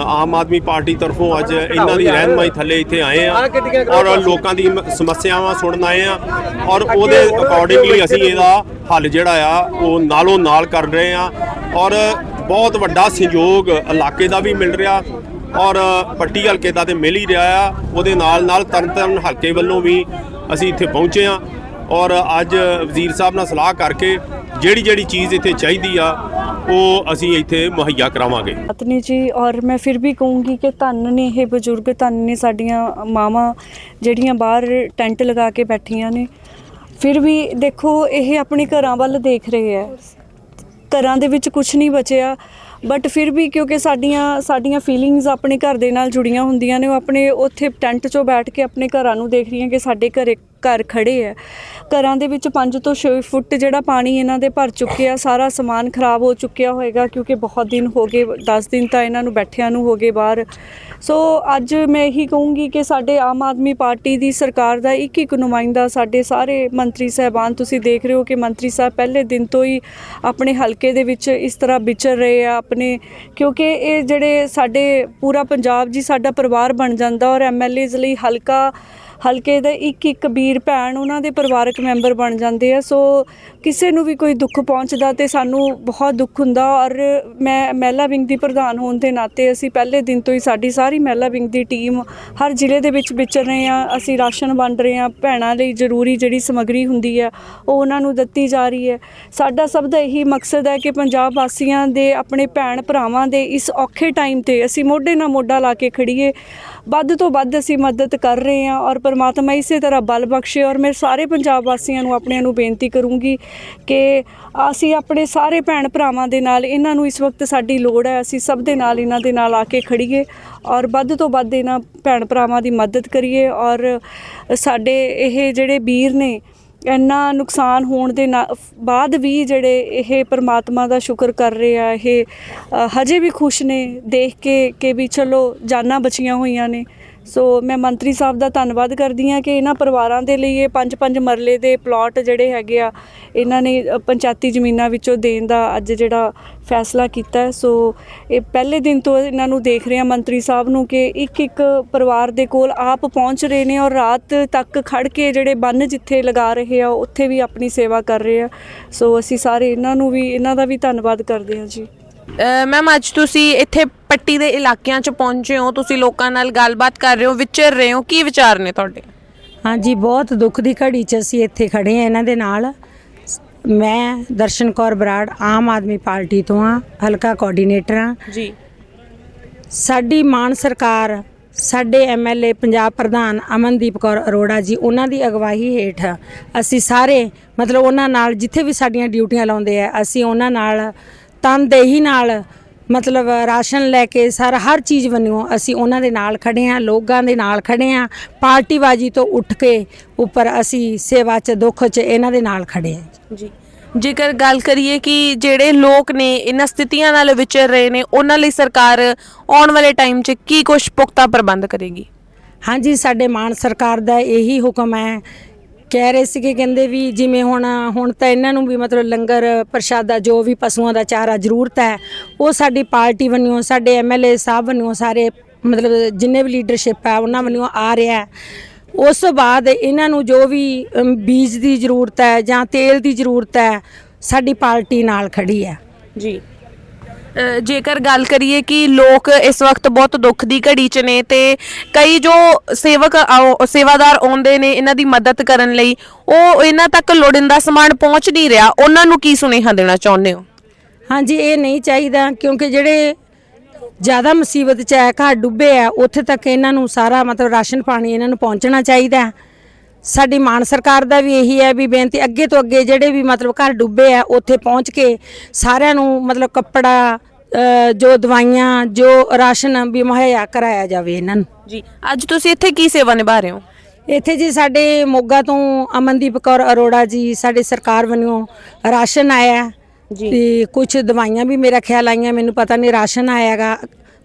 G: ਆਮ ਆਦਮੀ ਪਾਰਟੀ ਤਰਫੋਂ ਅੱਜ ਇਹਨਾਂ ਦੀ ਰਹਿਨਮਾਈ ਥੱਲੇ ਇੱਥੇ ਆਏ ਆ ਔਰ ਲੋਕਾਂ ਦੀ ਸਮੱਸਿਆਵਾਂ ਸੁਣਨ ਆਏ ਆ ਔਰ ਉਹਦੇ ਅਕੋਰਡਿੰਗਲੀ ਅਸੀਂ ਇਹਦਾ ਹੱਲ ਜਿਹੜਾ ਆ, ਉਹ ਨਾਲੋਂ ਨਾਲ ਕਰ ਰਹੇ ਆ ਔਰ ਬਹੁਤ ਵੱਡਾ ਸਹਿਯੋਗ ਇਲਾਕੇ ਦਾ ਵੀ ਮਿਲ ਰਿਹਾ ਔਰ ਪੱਟੀ ਹਲਕੇ ਦਾ ਤੇ ਮਿਲ ਹੀ ਰਿਹਾ ਆ, ਉਹਦੇ ਨਾਲ ਨਾਲ ਤਰਨਤਾਰਨ ਹਲਕੇ ਵੱਲੋਂ ਵੀ ਅਸੀਂ ਇੱਥੇ ਪਹੁੰਚੇ ਆ ਔਰ ਅੱਜ ਵਜ਼ੀਰ ਸਾਹਿਬ ਨਾਲ ਸਲਾਹ ਕਰਕੇ ਜਿਹੜੀ ਜਿਹੜੀ ਚੀਜ਼ ਇੱਥੇ ਚਾਹੀਦੀ ਆ, ਉਹ ਅਸੀਂ ਇੱਥੇ ਮੁਹੱਈਆ ਕਰਾਵਾਂਗੇ।
E: ਪਤਨੀ ਜੀ, ਔਰ ਮੈਂ ਫਿਰ ਵੀ ਕਹੂੰਗੀ ਕਿ ਧੰਨ ਨੇ ਇਹ ਬਜ਼ੁਰਗ, ਧੰਨ ਨੇ ਸਾਡੀਆਂ ਮਾਵਾਂ ਜਿਹੜੀਆਂ ਬਾਹਰ ਟੈਂਟ ਲਗਾ ਕੇ ਬੈਠੀਆਂ ਨੇ। ਫਿਰ ਵੀ ਦੇਖੋ, ਇਹ ਆਪਣੇ ਘਰਾਂ ਵੱਲ ਦੇਖ ਰਹੇ ਹੈ। ਘਰਾਂ ਦੇ ਵਿੱਚ ਕੁਝ ਨਹੀਂ ਬਚਿਆ ਬਟ ਫਿਰ ਵੀ ਕਿਉਂਕਿ ਸਾਡੀਆਂ ਸਾਡੀਆਂ ਫੀਲਿੰਗਸ ਆਪਣੇ ਘਰ ਦੇ ਨਾਲ ਜੁੜੀਆਂ ਹੁੰਦੀਆਂ ਨੇ, ਉਹ ਆਪਣੇ ਉੱਥੇ ਟੈਂਟ 'ਚੋਂ ਬੈਠ ਕੇ ਆਪਣੇ ਘਰਾਂ ਨੂੰ ਦੇਖ ਰਹੀਆਂ ਕਿ ਸਾਡੇ ਘਰੇ ਘਰ ਖੜੇ ਹੈ। ਘਰਾਂ ਦੇ ਵਿੱਚ 5 ਤੋਂ 6 ਫੁੱਟ ਜਿਹੜਾ ਪਾਣੀ ਇਹਨਾਂ ਦੇ ਭਰ ਚੁੱਕਿਆ ਸਾਰਾ ਸਮਾਨ ਖਰਾਬ ਹੋ ਚੁੱਕਿਆ ਹੋਏਗਾ ਕਿਉਂਕਿ ਬਹੁਤ ਦਿਨ ਹੋ ਗਏ 10 ਦਿਨ ਤਾਂ ਇਹਨਾਂ ਨੂੰ ਬੈਠਿਆਂ ਨੂੰ ਹੋ ਗਏ ਬਾਹਰ। ਸੋ ਅੱਜ ਮੈਂ ਇਹੀ ਕਹੂੰਗੀ ਕਿ ਸਾਡੇ ਆਮ ਆਦਮੀ ਪਾਰਟੀ ਦੀ ਸਰਕਾਰ ਦਾ ਇੱਕ ਇੱਕ ਨੁਮਾਇੰਦਾ ਸਾਡੇ ਸਾਰੇ ਮੰਤਰੀ ਸਹਿਬਾਨ, ਤੁਸੀਂ ਦੇਖ ਰਹੇ ਹੋ ਕਿ ਮੰਤਰੀ ਸਾਹਿਬ ਪਹਿਲੇ ਦਿਨ ਤੋਂ ਹੀ ਆਪਣੇ ਹਲਕੇ ਦੇ ਵਿੱਚ ਇਸ ਤਰ੍ਹਾਂ ਵਿਚਰ ਰਹੇ ਆ ਆਪਣੇ, ਕਿਉਂਕਿ ਇਹ ਜਿਹੜੇ ਸਾਡੇ ਪੂਰਾ ਪੰਜਾਬ ਜੀ ਸਾਡਾ ਪਰਿਵਾਰ ਬਣ ਜਾਂਦਾ ਔਰ ਐਮਐਲਏਜ਼ ਲਈ ਹਲਕਾ ਹਲਕੇ ਦੇ ਇੱਕ ਇੱਕ ਵੀਰ ਭੈਣ ਉਹਨਾਂ ਦੇ ਪਰਿਵਾਰਕ ਮੈਂਬਰ ਬਣ ਜਾਂਦੇ ਆ। ਸੋ ਕਿਸੇ ਨੂੰ ਵੀ ਕੋਈ ਦੁੱਖ ਪਹੁੰਚਦਾ ਤੇ ਸਾਨੂੰ ਬਹੁਤ ਦੁੱਖ ਹੁੰਦਾ। ਔਰ ਮੈਂ ਮਹਿਲਾ ਵਿੰਗ ਦੀ ਪ੍ਰਧਾਨ ਹੋਣ ਦੇ ਨਾਤੇ ਅਸੀਂ ਪਹਿਲੇ ਦਿਨ ਤੋਂ ਹੀ ਸਾਡੀ ਸਾਰੀ ਮਹਿਲਾ ਵਿੰਗ ਦੀ ਟੀਮ ਹਰ ਜ਼ਿਲ੍ਹੇ ਦੇ ਵਿੱਚ ਵਿਚਰ ਰਹੇ ਆ ਅਸੀਂ ਰਾਸ਼ਨ ਵੰਡ ਰਹੇ ਆ ਭੈਣਾਂ ਲਈ ਜ਼ਰੂਰੀ ਜਿਹੜੀ ਸਮੱਗਰੀ ਹੁੰਦੀ ਹੈ, ਉਹ ਉਹਨਾਂ ਨੂੰ ਦਿੱਤੀ ਜਾ ਰਹੀ ਹੈ। ਸਾਡਾ ਸਭ ਦਾ ਇਹੀ ਮਕਸਦ ਹੈ ਕਿ ਪੰਜਾਬ ਵਾਸੀਆਂ ਦੇ, ਆਪਣੇ ਭੈਣ ਭਰਾਵਾਂ ਦੇ ਇਸ ਔਖੇ ਟਾਈਮ ਤੇ ਅਸੀਂ ਮੋਢੇ ਨਾਲ ਮੋਢਾ ਲਾ ਕੇ ਖੜੀਏ ਵੱਧ ਤੋਂ ਵੱਧ ਅਸੀਂ ਮਦਦ ਕਰ ਰਹੇ ਹਾਂ। ਔਰ ਪਰਮਾਤਮਾ ਇਸੇ ਤਰ੍ਹਾਂ ਬਲ ਬਖਸ਼ੇ ਔਰ ਮੈਂ ਸਾਰੇ ਪੰਜਾਬ ਵਾਸੀਆਂ ਨੂੰ ਆਪਣਿਆਂ ਨੂੰ ਬੇਨਤੀ ਕਰੂੰਗੀ ਕਿ ਅਸੀਂ ਆਪਣੇ ਸਾਰੇ ਭੈਣ ਭਰਾਵਾਂ ਦੇ ਨਾਲ ਇਹਨਾਂ ਨੂੰ ਇਸ ਵਕਤ ਸਾਡੀ ਲੋੜ ਹੈ, ਅਸੀਂ ਸਭ ਦੇ ਨਾਲ ਇਹਨਾਂ ਦੇ ਨਾਲ ਆ ਕੇ ਖੜੀਏ ਔਰ ਵੱਧ ਤੋਂ ਵੱਧ ਇਹਨਾਂ ਭੈਣ ਭਰਾਵਾਂ ਦੀ ਮਦਦ ਕਰੀਏ ਔਰ ਸਾਡੇ ਇਹ ਜਿਹੜੇ ਵੀਰ ਨੇ ਇੰਨਾ ਨੁਕਸਾਨ ਹੋਣ ਦੇ ਨਾ- ਬਾਅਦ ਵੀ ਜਿਹੜੇ ਇਹ ਪਰਮਾਤਮਾ ਦਾ ਸ਼ੁਕਰ ਕਰ ਰਹੇ ਆ, ਇਹ ਹਜੇ ਵੀ ਖੁਸ਼ ਨੇ ਦੇਖ ਕੇ ਕਿ ਵੀ ਚਲੋ ਜਾਨਾਂ ਬਚੀਆਂ ਹੋਈਆਂ ਨੇ। ਸੋ ਮੈਂ ਮੰਤਰੀ ਸਾਹਿਬ ਦਾ ਧੰਨਵਾਦ ਕਰਦੀ ਹਾਂ ਕਿ ਇਹਨਾਂ ਪਰਿਵਾਰਾਂ ਦੇ ਲਈ ਇਹ ਪੰਜ ਪੰਜ ਮਰਲੇ ਦੇ ਪਲਾਟ ਜਿਹੜੇ ਹੈਗੇ ਆ, ਇਹਨਾਂ ਨੇ ਪੰਚਾਇਤੀ ਜ਼ਮੀਨਾਂ ਵਿੱਚੋਂ ਦੇਣ ਦਾ ਅੱਜ ਜਿਹੜਾ ਫੈਸਲਾ ਕੀਤਾ ਹੈ। ਸੋ ਇਹ ਪਹਿਲੇ ਦਿਨ ਤੋਂ ਇਹਨਾਂ ਨੂੰ ਦੇਖ ਰਹੇ ਹਾਂ ਮੰਤਰੀ ਸਾਹਿਬ ਨੂੰ ਕਿ ਇੱਕ ਇੱਕ ਪਰਿਵਾਰ ਦੇ ਕੋਲ ਆਪ ਪਹੁੰਚ ਰਹੇ ਨੇ ਔਰ ਰਾਤ ਤੱਕ ਖੜ ਕੇ ਜਿਹੜੇ ਬੰਨ ਜਿੱਥੇ ਲਗਾ ਰਹੇ ਆ, ਉੱਥੇ ਵੀ ਆਪਣੀ ਸੇਵਾ ਕਰ ਰਹੇ ਆ ਸੋ ਅਸੀਂ ਸਾਰੇ ਇਹਨਾਂ ਨੂੰ ਵੀ, ਇਹਨਾਂ ਦਾ ਵੀ ਧੰਨਵਾਦ ਕਰਦੇ ਹਾਂ ਜੀ
A: ਮੈਮ ਅੱਜ ਤੁਸੀਂ ਇੱਥੇ ਪੱਟੀ ਦੇ ਇਲਾਕਿਆਂ 'ਚ ਪਹੁੰਚੇ ਹੋ ਤੁਸੀਂ ਲੋਕਾਂ ਨਾਲ ਗੱਲਬਾਤ ਕਰ ਰਹੇ ਹੋ ਵਿਚਰ ਰਹੇ ਹੋ ਕੀ ਵਿਚਾਰ ਨੇ ਤੁਹਾਡੇ?
H: ਹਾਂਜੀ ਬਹੁਤ ਦੁੱਖ ਦੀ ਘੜੀ 'ਚ ਅਸੀਂ ਇੱਥੇ ਖੜੇ ਆ ਇਹਨਾਂ ਦੇ ਨਾਲ। ਮੈਂ ਦਰਸ਼ਨ ਕੌਰ ਬਰਾੜ ਆਮ ਆਦਮੀ ਪਾਰਟੀ ਤੋਂ ਆ ਹਲਕਾ ਕੋਆਰਡੀਨੇਟਰ ਆ
A: ਜੀ।
H: ਸਾਡੀ ਮਾਨ ਸਰਕਾਰ ਸਾਡੇ ਐਮਐਲਏ ਪੰਜਾਬ ਪ੍ਰਧਾਨ ਅਮਨਦੀਪ ਕੌਰ ਅਰੋੜਾ ਜੀ ਉਹਨਾਂ ਦੀ ਅਗਵਾਈ ਹੇਠ ਅਸੀਂ ਸਾਰੇ ਮਤਲਬ ਉਹਨਾਂ ਨਾਲ ਜਿੱਥੇ ਵੀ ਸਾਡੀਆਂ ਡਿਊਟੀਆਂ ਲਾਉਂਦੇ ਆ ਅਸੀਂ ਉਹਨਾਂ ਨਾਲ ਤਨਦੇਹੀ ਨਾਲ ਮਤਲਬ ਰਾਸ਼ਨ ਲੈ ਕੇ ਸਾਰਾ ਹਰ ਚੀਜ਼ ਬਣਿਓ ਅਸੀਂ ਉਹਨਾਂ ਦੇ ਨਾਲ ਖੜੇ ਆ ਲੋਕਾਂ ਦੇ ਨਾਲ ਖੜੇ ਆ ਪਾਰਟੀਬਾਜੀ ਤੋਂ ਉੱਠ ਕੇ ਉੱਪਰ ਅਸੀਂ ਸੇਵਾ 'ਚ ਦੁੱਖ 'ਚ ਇਹਨਾਂ ਦੇ ਨਾਲ ਖੜੇ ਆ
A: ਜੀ। ਜੇਕਰ ਗੱਲ ਕਰੀਏ ਕਿ ਜਿਹੜੇ ਲੋਕ ਨੇ ਇਹਨਾਂ ਸਥਿਤੀਆਂ ਨਾਲ ਵਿਚਰ ਰਹੇ ਨੇ ਉਹਨਾਂ ਲਈ ਸਰਕਾਰ ਆਉਣ ਵਾਲੇ ਟਾਈਮ 'ਚ ਕੀ ਕੁਝ ਪੁਖਤਾ ਪ੍ਰਬੰਧ ਕਰੇਗੀ?
H: ਹਾਂਜੀ ਸਾਡੇ ਮਾਨ ਸਰਕਾਰ ਦਾ ਇਹੀ ਹੁਕਮ ਹੈ ਕਹਿ ਰਹੇ ਸੀਗੇ ਕਹਿੰਦੇ ਵੀ ਜਿਵੇਂ ਹੁਣ ਹੁਣ ਤਾਂ ਇਹਨਾਂ ਨੂੰ ਵੀ ਮਤਲਬ ਲੰਗਰ ਪ੍ਰਸ਼ਾਦਾ ਜੋ ਵੀ ਪਸ਼ੂਆਂ ਦਾ ਚਾਰਾ ਜ਼ਰੂਰਤ ਹੈ ਉਹ ਸਾਡੀ ਪਾਰਟੀ ਵੱਲੋਂ ਸਾਡੇ ਐਮਐਲਏ ਸਾਹਿਬ ਵੱਲੋਂ ਸਾਰੇ ਮਤਲਬ ਜਿੰਨੇ ਵੀ ਲੀਡਰਸ਼ਿਪ ਹੈ ਉਹਨਾਂ ਵੱਲੋਂ ਆ ਰਿਹਾ ਹੈ। ਉਸ ਤੋਂ ਬਾਅਦ ਇਹਨਾਂ ਨੂੰ ਜੋ ਵੀ ਅਮ, ਬੀਜ ਦੀ ਜ਼ਰੂਰਤ ਹੈ ਜਾਂ ਤੇਲ ਦੀ ਜ਼ਰੂਰਤ ਹੈ ਸਾਡੀ ਪਾਰਟੀ ਨਾਲ ਖੜੀ ਹੈ।
A: ਜੀ। ਜੇਕਰ ਗੱਲ ਕਰੀਏ ਕਿ ਲੋਕ ਇਸ ਵਕਤ ਬਹੁਤ ਦੁੱਖ ਦੀ ਘੜੀ 'ਚ ਨੇ ਤੇ ਕਈ ਜੋ ਸੇਵਕ ਆਓ- ਸੇਵਾਦਾਰ ਆਉਂਦੇ ਨੇ, ਇਹਨਾਂ ਦੀ ਮਦਦ ਕਰਨ ਲਈ, ਉਹ ਇਹਨਾਂ ਤੱਕ ਲੋੜਿੰਦਾ ਸਮਾਨ ਪਹੁੰਚ ਨਹੀਂ ਰਿਹਾ ਉਹਨਾਂ ਨੂੰ ਕੀ ਸੁਨੇਹਾ ਦੇਣਾ ਚਾਹੁੰਦੇ ਹੋ
H: ਹਾਂਜੀ, ਇਹ ਨਹੀਂ ਚਾਹੀਦਾ, ਕਿਉਂਕਿ ਜਿਹੜੇ ਜ਼ਿਆਦਾ ਮੁਸੀਬਤ ਚ ਹੈ, ਘਰ ਡੁੱਬੇ ਆ, ਉੱਥੇ ਤੱਕ ਇਹਨਾਂ ਨੂੰ ਸਾਰਾ ਮਤਲਬ ਰਾਸ਼ਨ ਪਾਣੀ ਇਹਨਾਂ ਨੂੰ ਪਹੁੰਚਣਾ ਚਾਹੀਦਾ ਹੈ। ਸਾਡੀ ਮਾਨ ਸਰਕਾਰ ਦਾ ਵੀ ਇਹੀ ਹੈ ਵੀ ਬੇਨਤੀ, ਅੱਗੇ ਤੋਂ ਅੱਗੇ ਜਿਹੜੇ ਵੀ ਮਤਲਬ ਘਰ ਡੁੱਬੇ ਆ, ਉੱਥੇ ਪਹੁੰਚ ਕੇ ਸਾਰਿਆਂ ਨੂੰ ਮਤਲਬ ਕੱਪੜਾ ਜੋ ਦਵਾਈਆਂ ਜੋ ਰਾਸ਼ਨ ਵੀ ਮੁਹੱਈਆ ਕਰਾਇਆ ਜਾਵੇ ਇਹਨਾਂ ਨੂੰ।
A: ਜੀ ਅੱਜ ਤੁਸੀਂ ਇੱਥੇ ਕੀ ਸੇਵਾ ਨਿਭਾ ਰਹੇ ਹੋ?
H: ਇੱਥੇ ਜੀ ਸਾਡੇ ਮੋਗਾ ਤੋਂ ਅਮਨਦੀਪ ਕੌਰ ਅਰੋੜਾ ਜੀ ਸਾਡੇ ਸਰਕਾਰ ਵੱਲੋਂ ਰਾਸ਼ਨ ਆਇਆ
A: ਜੀ।
H: ਤੇ ਕੁਝ ਦਵਾਈਆਂ ਵੀ ਮੇਰਾ ਖਿਆਲ ਆਈਆਂ ਮੈਨੂੰ ਪਤਾ ਨਹੀਂ ਰਾਸ਼ਨ ਆਇਆਗਾ।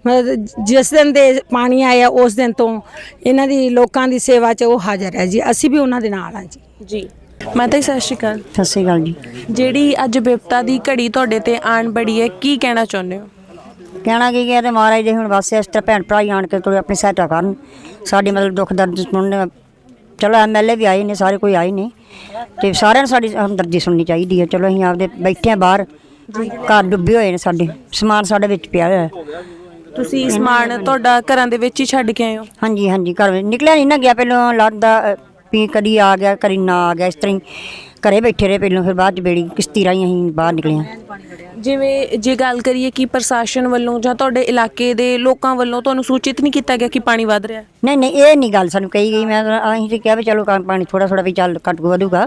H: ਮਤਲਬ ਜਿਸ ਦਿਨ ਦੇ ਪਾਣੀ ਆਇਆ ਉਸ ਦਿਨ ਤੋਂ ਇਹਨਾਂ ਦੀ ਲੋਕਾਂ ਦੀ ਸੇਵਾ 'ਚ ਉਹ ਹਾਜ਼ਰ ਹੈ ਜੀ। ਅਸੀਂ ਵੀ ਉਹਨਾਂ ਦੇ ਨਾਲ ਹਾਂ ਜੀ।
A: ਜੀ। ਮਾਤਾ ਜੀ ਸਤਿ ਸ਼੍ਰੀ ਅਕਾਲ।
I: ਸਤਿ ਸ਼੍ਰੀ ਅਕਾਲ ਜੀ।
A: ਜਿਹੜੀ ਅੱਜ ਬਿਪਤਾ ਦੀ ਘੜੀ ਤੁਹਾਡੇ ਤੇ ਆਣ ਬੜੀ ਹੈ ਕੀ ਕਹਿਣਾ ਚਾਹੁੰਦੇ ਹੋ?
I: ਕਹਿਣਾ ਕੀ ਤੇ ਮਹਾਰਾਜ ਦੇ ਹੁਣ ਬਸ ਇਸ ਤਰ੍ਹਾਂ ਭੈਣ ਭਰਾ ਹੀ ਆਣ ਕੇ ਕੋਈ ਆਪਣੀ ਸਹਾਇਤਾ ਕਰਨ। ਸਾਡੇ ਮਤਲਬ ਦੁੱਖ ਦਰਦ ਸੁਣਨ ਚਲੋ ਐਮਐਲਏ ਵੀ ਆਏ ਨੇ ਸਾਰੇ ਕੋਈ ਆਏ ਨੇ। ਤੇ ਸਾਰਿਆਂ ਨੂੰ ਸਾਡੀ ਹਮਦਰਦੀ ਸੁਣਨੀ ਚਾਹੀਦੀ ਹੈ। ਚਲੋ ਅਸੀਂ ਆਪਦੇ ਬੈਠੇ ਹਾਂ ਬਾਹਰ ਘਰ ਡੁੱਬੇ ਹੋਏ ਨੇ ਸਾਡੇ ਸਮਾਨ ਸਾਡੇ ਵਿੱਚ ਪਿਆ ਹੋਇਆ ਹੈ।
A: ਤੁਸੀਂ ਸਮਾਨ ਤੁਹਾਡਾ ਘਰਾਂ ਦੇ ਵਿੱਚ ਹੀ ਛੱਡ ਕੇ ਆਏ ਹੋ?
I: ਹਾਂਜੀ ਹਾਂਜੀ ਘਰ ਵਿੱਚ ਨਿਕਲਿਆ ਨਹੀਂ ਨਾ ਗਿਆ ਪਹਿਲਾਂ ਲੱਗਦਾ ਵੀ ਕਦੀ ਆ ਗਿਆ ਕਦੀ ਨਾ ਆ ਗਿਆ ਇਸ ਤਰ੍ਹਾਂ ਹੀ ਘਰੇ ਬੈਠੇ ਰਹੇ ਪਹਿਲਾਂ ਫਿਰ ਬਾਅਦ ਚ ਬੇੜੀ ਕਿਸ਼ਤੀ ਰਾਹੀਂ ਅਸੀਂ ਬਾਹਰ ਨਿਕਲੇ ਹਾਂ
A: ਜਿਵੇਂ ਜੇ ਗੱਲ ਕਰੀਏ ਕਿ ਪ੍ਰਸ਼ਾਸਨ ਵੱਲੋਂ ਜਾਂ ਤੁਹਾਡੇ ਇਲਾਕੇ ਦੇ ਲੋਕਾਂ ਵੱਲੋਂ ਤੁਹਾਨੂੰ ਸੂਚਿਤ ਨਹੀਂ ਕੀਤਾ ਗਿਆ ਕਿ ਪਾਣੀ ਵੱਧ ਰਿਹਾ?
I: ਨਹੀਂ ਨਹੀਂ ਇਹ ਨਹੀਂ ਗੱਲ ਸਾਨੂੰ ਕਹੀ ਗਈ। ਮੈਂ ਤਾਂ ਅਸੀਂ ਤੇ ਕਿਹਾ ਵੀ ਚਲੋ ਕੰਮ ਪਾਣੀ ਥੋੜਾ ਥੋੜਾ ਵੀ ਚੱਲ ਘੱਟ ਵਧੂਗਾ।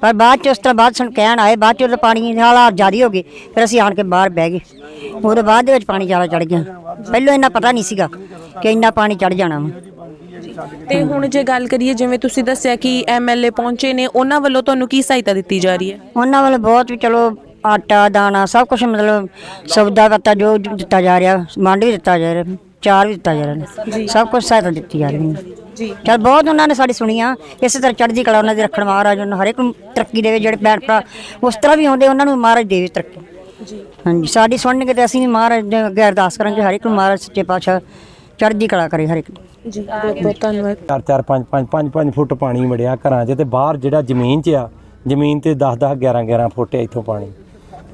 I: ਪਰ ਬਾਅਦ ਚ ਉਸ ਤਰ੍ਹਾਂ ਬਾਅਦ ਸਾਨੂੰ ਕਹਿਣ ਆਏ ਬਾਅਦ ਚ ਜਦੋਂ ਪਾਣੀ ਦੇ ਹਾਲਾਤ ਜ਼ਿਆਦਾ ਹੋ ਗਏ ਫਿਰ ਅਸੀਂ ਆਣ ਕੇ ਬਾਹਰ ਬਹਿ ਗਏ। ਉਹਦੇ ਬਾਅਦ ਦੇ ਵਿੱਚ ਪਾਣੀ ਜ਼ਿਆਦਾ ਚੜ ਗਿਆ। ਪਹਿਲਾਂ ਇੰਨਾ ਪਤਾ ਨਹੀਂ ਸੀਗਾ ਕਿ ਇੰਨਾ ਪਾਣੀ ਚੜ ਜਾਣਾ ਵਾ।
A: ਤੇ ਹੁਣ ਜੇ ਗੱਲ ਕਰੀਏ ਜਿਵੇਂ ਤੁਸੀਂ ਦੱਸਿਆ ਕਿ ਐਮਐਲਏ ਪਹੁੰਚੇ ਨੇ ਉਹਨਾਂ ਵੱਲੋਂ ਤੁਹਾਨੂੰ ਕੀ ਸਹਾਇਤਾ ਦਿੱਤੀ ਜਾ ਰਹੀ ਹੈ?
I: ਉਹਨਾਂ ਵੱਲ ਬਹੁਤ ਵੀ ਚਲੋ ਆਟਾ ਦਾਣਾ ਸਭ ਕੁਝ ਮਤਲਬ ਸੌਦਾ ਪੱਤਾ ਜੋ ਦਿੱਤਾ ਜਾ ਰਿਹਾ ਮੰਡ ਵੀ ਦਿੱਤਾ ਜਾ ਰਿਹਾ ਚਾਰ ਵੀ ਦਿੱਤਾ ਜਾ ਰਿਹਾ ਸਭ ਕੁਝ ਸਹਾਇਤਾ ਦਿੱਤੀ ਜਾ ਰਹੀ ਹੈ।
A: ਜੀ।
I: ਚਲ ਬਹੁਤ ਉਹਨਾਂ ਨੇ ਸਾਡੀ ਸੁਣੀ ਆ। ਇਸੇ ਤਰ੍ਹਾਂ ਚੜ੍ਹਦੀ ਕਲਾ ਉਹਨਾਂ ਦੇ ਰੱਖਣ ਮਹਾਰਾਜ ਉਹਨਾਂ ਹਰ ਇੱਕ ਨੂੰ ਤਰੱਕੀ ਦੇਵੇ ਜਿਹੜੇ ਭੈਣ ਭਰਾ ਉਸ ਤਰ੍ਹਾਂ ਵੀ ਆਉਂਦੇ ਉਹਨਾਂ ਨੂੰ ਮਹਾਰਾਜ ਦੇਵੇ ਤਰੱਕੀ।
A: ਜੀ।
I: ਹਾਂਜੀ ਸਾਡੀ ਸੁਣਨਗੇ ਤੇ ਅਸੀਂ ਵੀ ਮਹਾਰਾਜ ਦੇ ਅੱਗੇ ਅਰਦਾਸ ਕਰਾਂਗੇ ਹਰ ਇੱਕ ਨੂੰ ਮਹਾਰਾਜ ਸੱਚੇ ਪਾਤਸ਼ਾਹ ਚੜ੍ਹਦੀ ਕਲਾ ਕਰੇ ਹਰ ਇੱਕ ਨੂੰ
A: ਜੀ ਬਹੁਤ ਬਹੁਤ ਧੰਨਵਾਦ।
J: 4 4 5 5 5 5 ਫੁੱਟ ਪਾਣੀ ਵੜਿਆ ਘਰਾਂ 'ਚ ਤੇ ਬਾਹਰ ਜਿਹੜਾ ਜ਼ਮੀਨ 'ਚ ਆ ਜ਼ਮੀਨ ਤੇ 10 10 11 11 ਫੁੱਟ ਹੈ ਇੱਥੋਂ ਪਾਣੀ।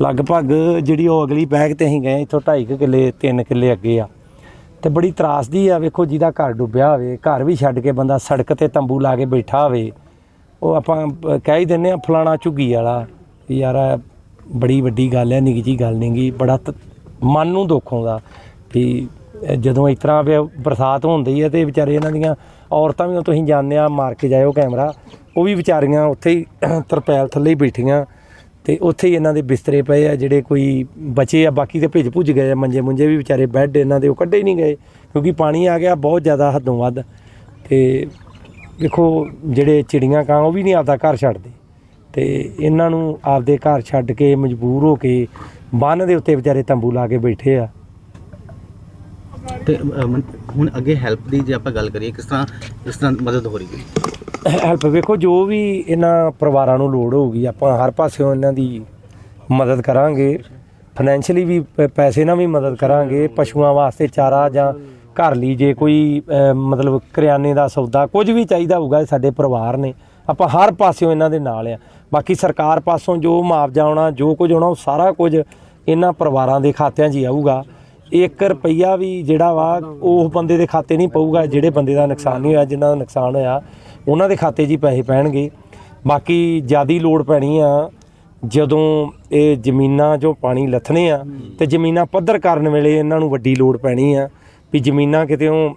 J: ਲਗਭਗ ਜਿਹੜੀ ਉਹ ਅਗਲੀ ਬੈਗ ਤੇ ਅਸੀਂ ਗਏ ਇੱਥੋਂ 2.5 ਕਿੱਲੇ 3 ਕਿੱਲੇ ਅੱਗੇ ਆ। ਤੇ ਬੜੀ ਤਰਾਸਦੀ ਆ ਵੇਖੋ ਜਿਹਦਾ ਘਰ ਡੁੱਬਿਆ ਹੋਵੇ ਘਰ ਵੀ ਛੱਡ ਕੇ ਬੰਦਾ ਸੜਕ ਤੇ ਤੰਬੂ ਲਾ ਕੇ ਬੈਠਾ ਹੋਵੇ ਉਹ ਆਪਾਂ ਅਹ, ਕਹਿ ਹੀ ਦਿੰਨੇ ਆ ਫਲਾਣਾ ਝੁੱਗੀ ਵਾਲਾ ਵੀ ਯਾਰ ਇਹ ਬੜੀ ਵੱਡੀ ਗੱਲ ਹੈ ਨਿੱਕੀ ਜੀ ਗੱਲ ਨਹੀਂਗੀ ਬੜਾ ਤ- ਮਨ ਨੂੰ ਦੁੱਖ ਆਉਂਦਾ ਵੀ ਜਦੋਂ ਇਸ ਤਰ੍ਹਾਂ ਵੀ ਬਰਸਾਤ ਹੁੰਦੀ ਹੈ ਤੇ ਵਿਚਾਰੇ ਇਹਨਾਂ ਦੀਆਂ ਔਰਤਾਂ ਵੀ ਤੁਸੀਂ ਜਾਣਦੇ ਆ, ਮਾਰ ਕੇ ਜਾਇਓ ਕੈਮਰਾ, ਉਹ ਵੀ ਵਿਚਾਰੀਆਂ ਉੱਥੇ ਹੀ *clears throat* ਤਰਪੈਲ ਥੱਲੇ ਹੀ ਬੈਠੀਆਂ ਤੇ ਉੱਥੇ ਹੀ ਇਹਨਾਂ ਦੇ ਬਿਸਤਰੇ ਪਏ ਆ, ਜਿਹੜੇ ਕੋਈ ਬਚੇ ਆ, ਬਾਕੀ ਤੇ ਭਿੱਜ ਭੁੱਜ ਗਏ ਆ ਮੰਜੇ ਮੁੰਜੇ ਵੀ ਵਿਚਾਰੇ ਬੈੱਡ ਇਹਨਾਂ ਦੇ ਉਹ ਕੱਢੇ ਹੀ ਨਹੀਂ ਗਏ, ਕਿਉਂਕਿ ਪਾਣੀ ਆ ਗਿਆ ਬਹੁਤ ਜ਼ਿਆਦਾ ਹੱਦੋਂ ਵੱਧ ਤੇ ਦੇਖੋ ਜਿਹੜੇ ਚਿੜੀਆਂ ਕਾਂ, ਉਹ ਵੀ ਨਹੀਂ ਆਪਦਾ ਘਰ ਛੱਡਦੇ ਤੇ ਇਹਨਾਂ ਨੂੰ ਆਪਦੇ ਘਰ ਛੱਡ ਕੇ, ਮਜਬੂਰ ਹੋ ਕੇ ਬੰਨ ਦੇ ਉੱਤੇ ਵਿਚਾਰੇ ਤੰਬੂ ਲਾ ਕੇ ਬੈਠੇ ਆ।
F: ਤੇ ਅ, ਮਨ- ਹੁਣ ਅੱਗੇ ਹੈਲਪ ਦੀ ਜੇ ਆਪਾਂ ਗੱਲ ਕਰੀਏ ਕਿਸ ਤਰ੍ਹਾਂ ਕਿਸ ਤਰ੍ਹਾਂ ਮਦਦ ਹੋ ਰਹੀ ਹੈ?
J: ਹੈਲਪ ਵੇਖੋ ਜੋ ਵੀ ਇਹਨਾਂ ਪਰਿਵਾਰਾਂ ਨੂੰ ਲੋੜ ਹੋਊਗੀ ਆਪਾਂ ਹਰ ਪਾਸਿਓਂ ਇਹਨਾਂ ਦੀ ਮਦਦ ਕਰਾਂਗੇ। ਫਾਈਨੈਂਸ਼ੀਅਲੀ ਵੀ ਪ- ਪੈਸੇ ਨਾਲ ਵੀ ਮਦਦ ਕਰਾਂਗੇ ਪਸ਼ੂਆਂ ਵਾਸਤੇ ਚਾਰਾ ਜਾਂ ਘਰ ਲਈ ਜੇ ਕੋਈ ਅਹ, ਮਤਲਬ ਕਰਿਆਨੇ ਦਾ ਸੌਦਾ ਕੁਝ ਵੀ ਚਾਹੀਦਾ ਹੋਊਗਾ ਇਹ ਸਾਡੇ ਪਰਿਵਾਰ ਨੇ ਆਪਾਂ ਹਰ ਪਾਸਿਓਂ ਇਹਨਾਂ ਦੇ ਨਾਲ ਆ। ਬਾਕੀ ਸਰਕਾਰ ਪਾਸੋਂ ਜੋ ਮੁਆਵਜ਼ਾ ਆਉਣਾ ਜੋ ਕੁਝ ਆਉਣਾ ਉਹ ਸਾਰਾ ਕੁਝ ਇਹਨਾਂ ਪਰਿਵਾਰਾਂ ਦੇ ਖਾਤਿਆਂ 'ਚ ਹੀ ਆਊਗਾ। 1 ਰੁਪਈਆ ਵੀ ਜਿਹੜਾ ਵਾ, ਉਹ ਬੰਦੇ ਦੇ ਖਾਤੇ ਨਹੀਂ ਪਊਗਾ, ਜਿਹੜੇ ਬੰਦੇ ਦਾ ਨੁਕਸਾਨ ਨਹੀਂ ਹੋਇਆ, ਜਿਨ੍ਹਾਂ ਦਾ ਨੁਕਸਾਨ ਹੋਇਆ, ਉਹਨਾਂ ਦੇ ਖਾਤੇ 'ਚ ਹੀ ਪੈਸੇ ਪੈਣਗੇ। ਬਾਕੀ ਜਿਆਦੀ ਲੋੜ ਪੈਣੀ ਆ, ਜਦੋਂ ਇਹ ਜ਼ਮੀਨਾਂ 'ਚੋਂ ਪਾਣੀ ਲੱਥਣੇ ਆ, ਤੇ ਜ਼ਮੀਨਾਂ ਪੱਧਰ ਕਰਨ ਵੇਲੇ ਇਹਨਾਂ ਨੂੰ ਵੱਡੀ ਲੋੜ ਪੈਣੀ ਆ, ਵੀ ਜ਼ਮੀਨਾਂ ਕਿਤੇੋਂ